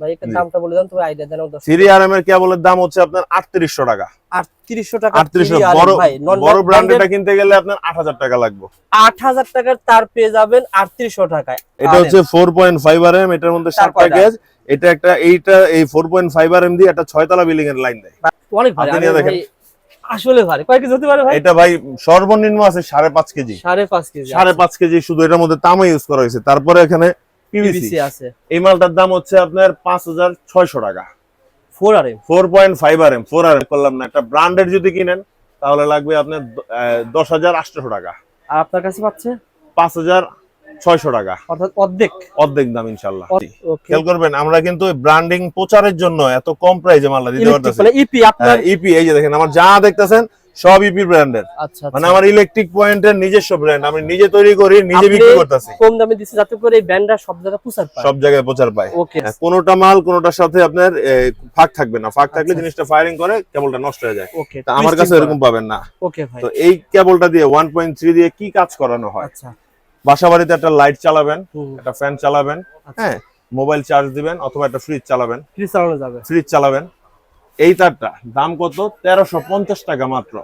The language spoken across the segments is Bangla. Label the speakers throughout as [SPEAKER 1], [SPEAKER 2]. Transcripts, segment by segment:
[SPEAKER 1] ভাই একটা দামটা বলে দেন তুমি আইডিয়া দেন দশ
[SPEAKER 2] থ্রি এর কেবলের দাম হচ্ছে আপনার আটত্রিশশো টাকা।
[SPEAKER 1] আটত্রিশশো টাকা
[SPEAKER 2] আটত্রিশশো
[SPEAKER 1] 3RM
[SPEAKER 2] বড়
[SPEAKER 1] ভাই
[SPEAKER 2] বড় ব্র্যান্ডেটা কিনতে গেলে আপনার আট হাজার টাকা লাগবে।
[SPEAKER 1] আট হাজার টাকার তার পেয়ে যাবেন আটত্রিশশো টাকায়।
[SPEAKER 2] এটা হচ্ছে এটার মধ্যে একটা এইটা এই দিয়ে একটা ছয়তলা বিল্ডিং এর লাইন দেয়।
[SPEAKER 1] অনেক
[SPEAKER 2] আপনি দেখেন।
[SPEAKER 1] আসলে কয় কেজি হতে পারে ভাই?
[SPEAKER 2] এটা ভাই সর্বনিম্ন আছে সাড়ে পাঁচ কেজি।
[SPEAKER 1] সাড়ে পাঁচ কেজি।
[SPEAKER 2] সাড়ে পাঁচ কেজি শুধু এটার মধ্যে তামা ইউজ করা হয়েছে। তারপরে এখানে পিভিসি
[SPEAKER 1] আছে।
[SPEAKER 2] এই মালটার দাম হচ্ছে আপনার পাঁচ হাজার ছয়শো টাকা।
[SPEAKER 1] Four R M
[SPEAKER 2] four point five R M four R M করলাম না একটা ব্র্যান্ডের যদি কিনেন তাহলে লাগবে আপনার দ- আহ, দশ হাজার আটশোশো টাকা।
[SPEAKER 1] আর আপনার কাছে পাচ্ছে?
[SPEAKER 2] পাঁচ হাজার ছয়শো টাকা।
[SPEAKER 1] অর্থাৎ অর্ধেক।
[SPEAKER 2] অর্ধেক দাম ইনশাল্লাহ খেয়াল করবেন আমরা কিন্তু ব্র্যান্ডিং প্রচারের জন্য এত কম প্রাইসে মালটা দিতে পারতেছি।
[SPEAKER 1] মানে ইপি আপনার
[SPEAKER 2] ইপি এই যে দেখেন আমার যা দেখতেছেন সব ইপি ব্র্যান্ডের
[SPEAKER 1] আচ্ছা
[SPEAKER 2] মানে
[SPEAKER 1] আচ্ছা
[SPEAKER 2] আমার ইলেকট্রিক পয়েন্টের নিজস্ব ব্র্যান্ড আমি নিজে তৈরি করি নিজে বিক্রি করতেছি।
[SPEAKER 1] কম দামে দিচ্ছে যাতে করে এই ব্যান্ডটা সব জায়গায় প্রচার পায়।
[SPEAKER 2] সব জায়গায় প্রচার পায়।
[SPEAKER 1] ওকে
[SPEAKER 2] হ্যাঁ, কোনোটা মাল কোনোটার সাথে আপনার ফাঁক থাকবে না। ফাঁক থাকলে
[SPEAKER 1] আচ্ছা।
[SPEAKER 2] জিনিসটা ফায়ারিং করে কেবলটা নষ্ট হয়ে যায়।
[SPEAKER 1] ওকে
[SPEAKER 2] তা আমার কাছে এরকম পাবেন না।
[SPEAKER 1] ওকে ভাই।
[SPEAKER 2] তো এই কেবলটা দিয়ে ওয়ান পয়েন্ট থ্রি দিয়ে কি কাজ করানো হয়?
[SPEAKER 1] আচ্ছা।
[SPEAKER 2] বাসা বাড়িতে একটা লাইট চালাবেন একটা ফ্যান চালাবেন
[SPEAKER 1] আচ্ছা।
[SPEAKER 2] হ্যাঁ মোবাইল চার্জ দিবেন অথবা একটা ফ্রিজ চালাবেন।
[SPEAKER 1] ফ্রিজ চালানো যাবে।
[SPEAKER 2] ফ্রিজ চালাবেন। এই তারটা দাম কত? তেরোশো পঞ্চাশ টাকা মাত্র।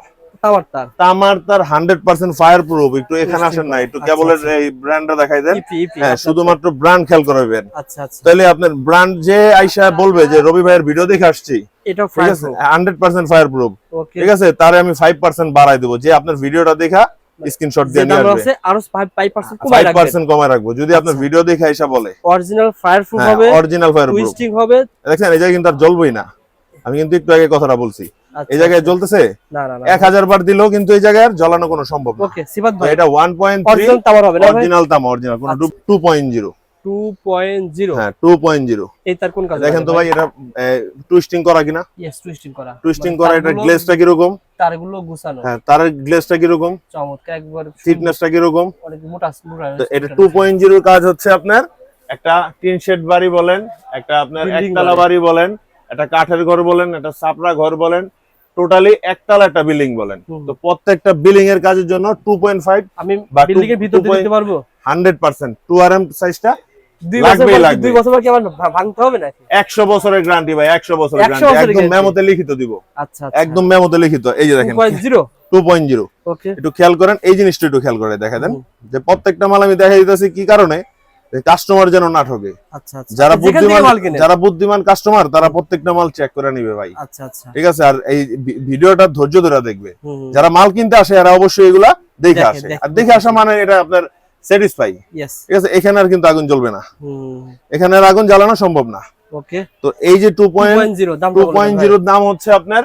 [SPEAKER 1] তামার তার
[SPEAKER 2] তামার তার হান্ড্রেড পার্সেন্ট ফায়ার প্রুফ একটু এখানে আসেন না একটু
[SPEAKER 1] আচ্ছা,
[SPEAKER 2] কেবলের
[SPEAKER 1] আচ্ছা।
[SPEAKER 2] এই ব্র্যান্ডটা দেখাই দেন।
[SPEAKER 1] ইপি ইপি
[SPEAKER 2] হ্যাঁ শুধুমাত্র ব্র্যান্ড খেয়াল করবেন
[SPEAKER 1] আচ্ছা আচ্ছা।
[SPEAKER 2] তাহলে আপনার ব্র্যান্ড যে আইসা বলবে যে রবি ভাইয়ের ভিডিও দেখে আসছি। ঠিক আছে? হান্ড্রেড পার্সেন্ট ফায়ার প্রুফ ঠিক আছে? তারে আমি ফাইভ পার্সেন্ট বাড়াই দেবো। যে আপনার ভিডিওটা দেখা স্ক্রিনশট দিয়ে নিয়ে আসবে।
[SPEAKER 1] আরও 5% কমায়
[SPEAKER 2] ফাইভ
[SPEAKER 1] রাখবেন
[SPEAKER 2] পার্সেন্ট কমায় রাখব। যদি আপনার
[SPEAKER 1] আচ্ছা।
[SPEAKER 2] ভিডিও দেখে আইসা বলে।
[SPEAKER 1] অরিজিনাল ফায়ার প্রুফ হবে
[SPEAKER 2] অরিজিনাল ফায়ার প্রুফ
[SPEAKER 1] টুইস্টিং হবে।
[SPEAKER 2] দেখছেন? এই জায়গায় কিন্তু আর জ্বলবই না। আমি কিন্তু একটু আগে কথাটা বলছি।
[SPEAKER 1] আচ্ছা,
[SPEAKER 2] এই জায়গায় জ্বলতেছে?
[SPEAKER 1] না না না
[SPEAKER 2] এক হাজার বার দিলেও কিন্তু এই জায়গায় জ্বলানো কোনো সম্ভব না। এটা ওয়ান পয়েন্ট
[SPEAKER 1] অরিজিনাল হবে
[SPEAKER 2] অরিজিনাল তামা অরিজিনাল কোনো
[SPEAKER 1] আচ্ছা।
[SPEAKER 2] টু পয়েন্ট জিরো
[SPEAKER 1] 2.0
[SPEAKER 2] হ্যাঁ টু পয়েন্ট জিরো
[SPEAKER 1] এই তার কোন কাজে
[SPEAKER 2] দেখেন তো ভাই এটা টুইস্টিং করা কিনা?
[SPEAKER 1] টুইস্টিং করা। মানে
[SPEAKER 2] এটা কীরকম?
[SPEAKER 1] তারগুলো গুছানো।
[SPEAKER 2] হ্যাঁ তার কীরকম?
[SPEAKER 1] চমৎকার একবার
[SPEAKER 2] ফিটনেসটা কীরকম?
[SPEAKER 1] অনেক মোটা
[SPEAKER 2] এটা কাজ হচ্ছে আপনার একটা টিন শেড বাড়ি বলেন একটা আপনার একতলা।
[SPEAKER 1] বাড়ি
[SPEAKER 2] বলেন একটা কাঠের ঘর বলেন একটা সাপড়া ঘর বলেন টোটালি একতলা একটা বিল্ডিং বলেন। তো প্রত্যেকটা বিল্ডিং এর কাজের জন্য টু পয়েন্ট ফাইভ
[SPEAKER 1] আমি বিল্ডিং এর ভিতর দিতে পারব?
[SPEAKER 2] Hundred percent two R M সাইজটা বছরের গ্যারান্টি ভাই একশো বছরের
[SPEAKER 1] 100
[SPEAKER 2] গ্যারান্টি একদম মেমোতে লিখিত দিব।
[SPEAKER 1] আচ্ছা আচ্ছা।
[SPEAKER 2] একদম মেমোতে লিখিত। এই যে দেখেন
[SPEAKER 1] 2.0
[SPEAKER 2] টু পয়েন্ট জিরো
[SPEAKER 1] ওকে
[SPEAKER 2] একটু খেয়াল করেন এই জিনিসটা একটু খেয়াল করে দেখা দেন। যে প্রত্যেকটা মাল আমি দেখা দিতেছি কি কারণে? কাস্টমার যেন না ঠকে
[SPEAKER 1] আচ্ছা আচ্ছা।
[SPEAKER 2] যারা বুদ্ধিমান যারা বুদ্ধিমান কাস্টমার তারা প্রত্যেকটা মাল চেক করে নিবে ভাই।
[SPEAKER 1] আচ্ছা
[SPEAKER 2] ঠিক আছে? আর এই ভিডিওটা ধৈর্য ধরে দেখবে। যারা মাল কিনতে আসে এরা অবশ্যই এগুলা দেখে আসে। আর দেখে আসা মানে এটা আপনার স্যাটিসফাই ঠিক আছে? এখানে আর কিন্তু আগুন জ্বলবে না। এখানে আর আগুন জ্বালানো সম্ভব না।
[SPEAKER 1] ওকে
[SPEAKER 2] তো এই যে টু পয়েন্ট
[SPEAKER 1] 2.0 দাম
[SPEAKER 2] টু পয়েন্ট জিরোর দাম হচ্ছে আপনার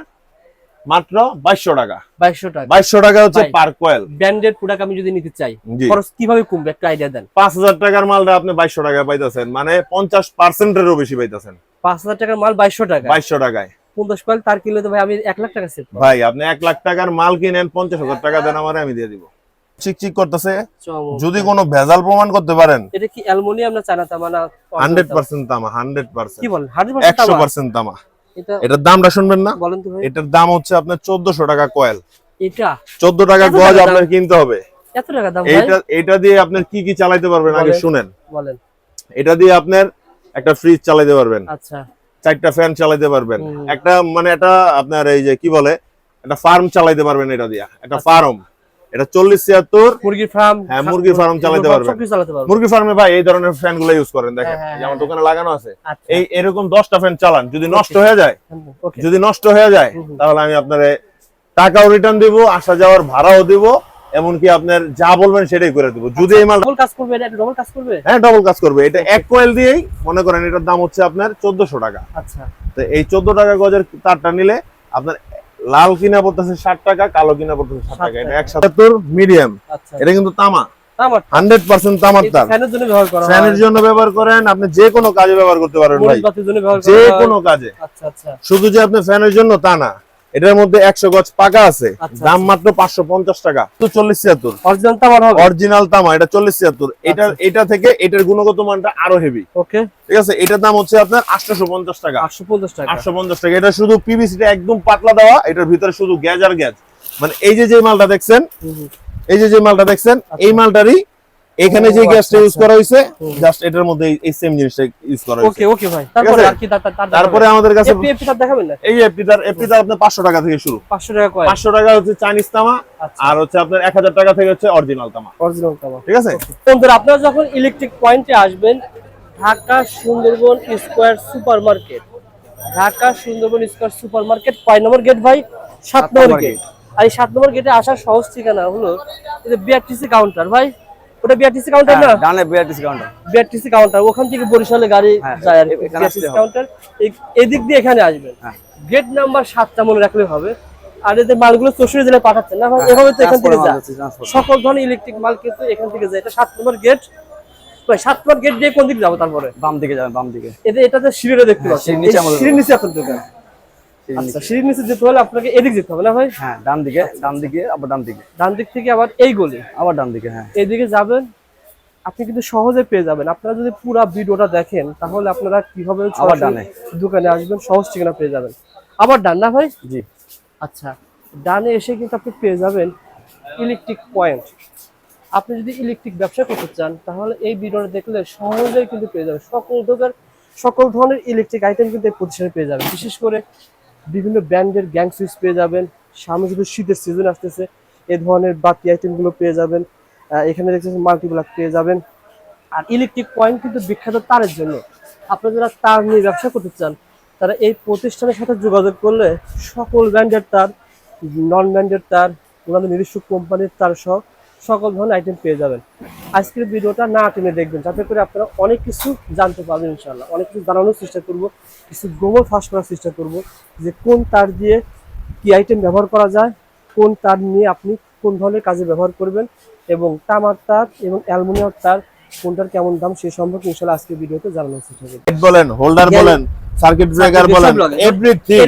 [SPEAKER 2] মাত্র বাইশশো টাকা।
[SPEAKER 1] 2200 টাকা।
[SPEAKER 2] বাইশশো টাকা হচ্ছে পার কয়েল
[SPEAKER 1] ব্র্যান্ডেড প্রোডাক্ট আমি যদি নিতে চাই খরচ কীভাবে কমবে একটা আইডিয়া দেন।
[SPEAKER 2] পাঁচ হাজার টাকার মালটা আপনি বাইশশো টাকায় পাইতেছেন মানে পঞ্চাশ পার্সেন্টেরও বেশি পাইতেছেন।
[SPEAKER 1] 5000 টাকার মাল 2200 টাকা
[SPEAKER 2] বাইশশো টাকায়।
[SPEAKER 1] 50 কয়েল তার কিলো তো ভাই আমি 1 লাখ টাকা সেভ
[SPEAKER 2] ভাই আপনি এক লাখ টাকার মাল কিনেন পঞ্চাশ হাজার টাকা দেন আমার আমি দিয়ে দিব। চিকচিক করতেছে। যদি কোনো ভেজাল প্রমাণ করতে পারেন।
[SPEAKER 1] এটা কি অ্যালুমিনিয়াম না চায়না তামা না
[SPEAKER 2] হান্ড্রেড পার্সেন্ট তামা হান্ড্রেড পার্সেন্ট।
[SPEAKER 1] কি বলেন? 100%
[SPEAKER 2] একশো
[SPEAKER 1] তামা?
[SPEAKER 2] পার্সেন্ট তামা।
[SPEAKER 1] এটা
[SPEAKER 2] এটার দামটা শুনবেন না।
[SPEAKER 1] বলেন তো ভাই।
[SPEAKER 2] এটার দাম হচ্ছে আপনার চোদ্দশো টাকা কয়েল।
[SPEAKER 1] এটা?
[SPEAKER 2] চোদ্দ টাকা গজ আপনার কিনতে হবে।
[SPEAKER 1] এত টাকা দাম ভাই?
[SPEAKER 2] এইটা এটা দিয়ে আপনি কি কি চালাইতে পারবেন আগে। শুনেন।
[SPEAKER 1] বলেন।
[SPEAKER 2] এটা দিয়ে আপনার একটা ফ্রিজ চালাইতে পারবেন।
[SPEAKER 1] আচ্ছা।
[SPEAKER 2] চারটা ফ্যান চালাইতে পারবেন। একটা মানে এটা আপনার এই যে কি বলে? একটা ফার্ম চালাইতে পারবেন এটা দিয়া। একটা
[SPEAKER 1] আচ্ছা।
[SPEAKER 2] ফার্ম এটা চল্লিশ ছিয়াত্তর।
[SPEAKER 1] ফার্ম
[SPEAKER 2] হ্যাঁ, মুরগির farm চালাতে পারবেন। মুরগি ফার্মে ভাই এই ধরনের ফ্যানগুলো ইউজ করেন দেখেন।
[SPEAKER 1] হ্যাঁ, হ্যাঁ,
[SPEAKER 2] আমার
[SPEAKER 1] হ্যাঁ।
[SPEAKER 2] দোকানে লাগানো আছে
[SPEAKER 1] আচ্ছা।
[SPEAKER 2] এই এরকম দশটা ফ্যান চালান। যদি নষ্ট হয়ে যায় যদি নষ্ট হয়ে যায়। তাহলে আমি আপনার টাকাও রিটার্ন দিব আসা যাওয়ার ভাড়াও দিব এমনকি আপনার যা বলবেন সেটাই করে দিব। যদি এই মাল
[SPEAKER 1] ডবল কাজ করবে এটা ডবল কাজ করবে?
[SPEAKER 2] হ্যাঁ ডবল কাজ করবে। এটা এক কয়েল দিয়েই মনে করেন এটার দাম হচ্ছে আপনার চোদ্দশো টাকা।
[SPEAKER 1] আচ্ছা।
[SPEAKER 2] তো এই চোদ্দ টাকা গজের তারটা নিলে আপনার লাল কিনা পড়তেছে ষাট টাকা কালো কিনা পড়তেছে ষাট
[SPEAKER 1] 60
[SPEAKER 2] টাকা এটা একসাথে তোর মিডিয়াম।
[SPEAKER 1] আচ্ছা।
[SPEAKER 2] এটা কিন্তু তামা। হান্ড্রেড পার্সেন্ট তামার তার।
[SPEAKER 1] ফ্যানের জন্য ব্যবহার করা
[SPEAKER 2] ফ্যানের জন্য ব্যবহার করেন আপনি যে কোনো কাজে ব্যবহার করতে পারেন ভাই। যে কোনো কাজে।
[SPEAKER 1] আচ্ছা আচ্ছা।
[SPEAKER 2] শুধু যে আপনি ফ্যানের জন্য তা না। এটার মধ্যে একশো গজ পাকা আছে।
[SPEAKER 1] আচ্ছা,
[SPEAKER 2] দাম মাত্র পাঁচশো পঞ্চাশ টাকা। তো চল্লিশ ছিয়াত্তর।
[SPEAKER 1] অরিজিনাল তামার
[SPEAKER 2] অরিজিনাল তামা এটা চল্লিশ ছিয়াত্তর। এটা
[SPEAKER 1] আচ্ছা।
[SPEAKER 2] এটা থেকে এটার গুণগত মানটা আরও হেভি
[SPEAKER 1] ওকে
[SPEAKER 2] ঠিক আছে? এটার দাম হচ্ছে আপনার আটশোশো পঞ্চাশ টাকা।
[SPEAKER 1] 850 টাকা।
[SPEAKER 2] আটশো পঞ্চাশ টাকা। এটা শুধু পিভিসিটা একদম পাতলা দেওয়া এটার ভিতরে শুধু গ্যাজ আর গ্যাজ। মানে এই যে যে মালটা দেখছেন। এই যে যে মালটা দেখছেন এই মালটারই এখানে যে গ্যাসটা ইউজ। করা হয়েছে জাস্ট এটার মধ্যে এই সেম জিনিসটা ইউজ করা হয়েছে
[SPEAKER 1] ওকে ওকে ভাই। তারপরে আর কি তার- তার- তার
[SPEAKER 2] তারপরে আমাদের কাছে
[SPEAKER 1] এপি তার দেখাবেন না?
[SPEAKER 2] এই এফটিটার এফটিটার আপনার পাঁচশো টাকা থেকে শুরু।
[SPEAKER 1] 500 টাকা কয়
[SPEAKER 2] পাঁচশো টাকা হচ্ছে চাইনিজ তামা
[SPEAKER 1] আচ্ছা।
[SPEAKER 2] আর হচ্ছে আপনার এক হাজার টাকা থেকে হচ্ছে অরিজিনাল তামা।
[SPEAKER 1] অরিজিনাল কাবা
[SPEAKER 2] ঠিক আছে?
[SPEAKER 1] বন্ধুরা আপনারা যখন ইলেকট্রিক পয়েন্টে আসবেন Dhaka Sundarban square super market Dhaka Sundarban square super market কয় নম্বর গেট ভাই? সাত নম্বর গেট আর এই সাত নম্বর গেটে আসার সহজ ঠিকানা হলো এই যে বিআরটিসি কাউন্টার ভাই। ওটা বিআরটিসি কাউন্টার না?
[SPEAKER 3] ডানে বিআরটিসি কাউন্টার
[SPEAKER 1] বিআরটিসি কাউন্টার ওখান থেকে বরিশালে গাড়ি
[SPEAKER 3] হ্যাঁ,
[SPEAKER 1] যায় আর বিআরটিসি কাউন্টার এদিক দিয়ে এখানে আসবেন
[SPEAKER 3] হ্যাঁ।
[SPEAKER 1] গেট নাম্বার সাতটা মনে রাখলে হবে। আর এদের মালগুলো চৌষট্টি জেলায় পাঠাচ্ছেন না এভাবে তো এখান থেকে যায়। সকল ধরনের ইলেকট্রিক মাল কিন্তু এখান থেকে যায়। এটা সাত নম্বর গেট ভাই সাত নম্বর গেট দিয়ে কোন দিকে যাব তারপরে?
[SPEAKER 3] বাম দিকে যাবেন বাম দিকে।
[SPEAKER 1] এতে এটাতে সিঁড়িটা দেখতে
[SPEAKER 3] হ্যাঁ,
[SPEAKER 1] পাচ্ছেন
[SPEAKER 3] সিঁড়ির নিচে
[SPEAKER 1] আপনার দোকান। আচ্ছা সিঁড়ির নিচে যেতে হলে আপনাকে এদিক যেতে হবে না ভাই?
[SPEAKER 3] হ্যাঁ ডান দিকে ডান দিকে আবার ডান দিকে।
[SPEAKER 1] ডান দিক থেকে আবার এই গলি।
[SPEAKER 3] আবার ডান দিকে হ্যাঁ।
[SPEAKER 1] এদিকে যাবেন আপনি কিন্তু সহজে পেয়ে যাবেন। আপনারা যদি পুরো ভিডিওটা দেখেন তাহলে আপনারা কীভাবে
[SPEAKER 3] আবার ডানে।
[SPEAKER 1] দোকানে আসবেন সহজ ঠিকানা পেয়ে যাবেন। আবার ডান না ভাই?
[SPEAKER 3] জি।
[SPEAKER 1] আচ্ছা ডানে এসে কিন্তু আপনি পেয়ে যাবেন ইলেকট্রিক পয়েন্ট আপনি যদি ইলেকট্রিক ব্যবসা করতে চান তাহলে এই ভিডিওটা দেখলে সহজেই কিন্তু পেয়ে যাবেন। সকল ধরনের সকল ধরনের ইলেকট্রিক আইটেম কিন্তু এই প্রতিষ্ঠানে পেয়ে যাবেন। বিশেষ করে বিভিন্ন ব্র্যান্ডের গ্যাং সুইচ পেয়ে যাবেন। সামনে যদি শীতের সিজন আসতেছে, এ ধরনের বাতি আইটেমগুলো পেয়ে যাবেন। এখানে দেখতেছেন মাল্টিপ্লাক পেয়ে যাবেন। আর ইলেকট্রিক পয়েন্ট কিন্তু বিখ্যাত তারের জন্য। আপনারা যারা তার নিয়ে ব্যবসা করতে চান, তারা এই প্রতিষ্ঠানের সাথে যোগাযোগ করলে সকল ব্র্যান্ডের তার নন ব্র্যান্ডের তার, ওনাদের নিজস্ব কোম্পানির তার সহ সকল ধরনের আইটেম পেয়ে যাবেন। আজকের ভিডিওটা না টেনে দেখবেন, যাতে করে আপনারা অনেক কিছু জানতে পারবেন ইনশাল্লাহ অনেক কিছু জানানোর চেষ্টা করব, কিছু গোবর ফাঁস করার চেষ্টা করব, যে কোন তার দিয়ে কি আইটেম ব্যবহার করা যায়, কোন তার নিয়ে আপনি কোন ধরনের কাজে ব্যবহার করবেন এবং তামার তার এবং অ্যালমোনিয়াম তার কোনটার কেমন দাম সে সম্পর্কে ইনশাল্লাহ আজকের ভিডিওতে জানানোর চেষ্টা করব।
[SPEAKER 2] বলেন হোল্ডার বলেন সার্কিট ব্রেকার বলেন এভরিথিং।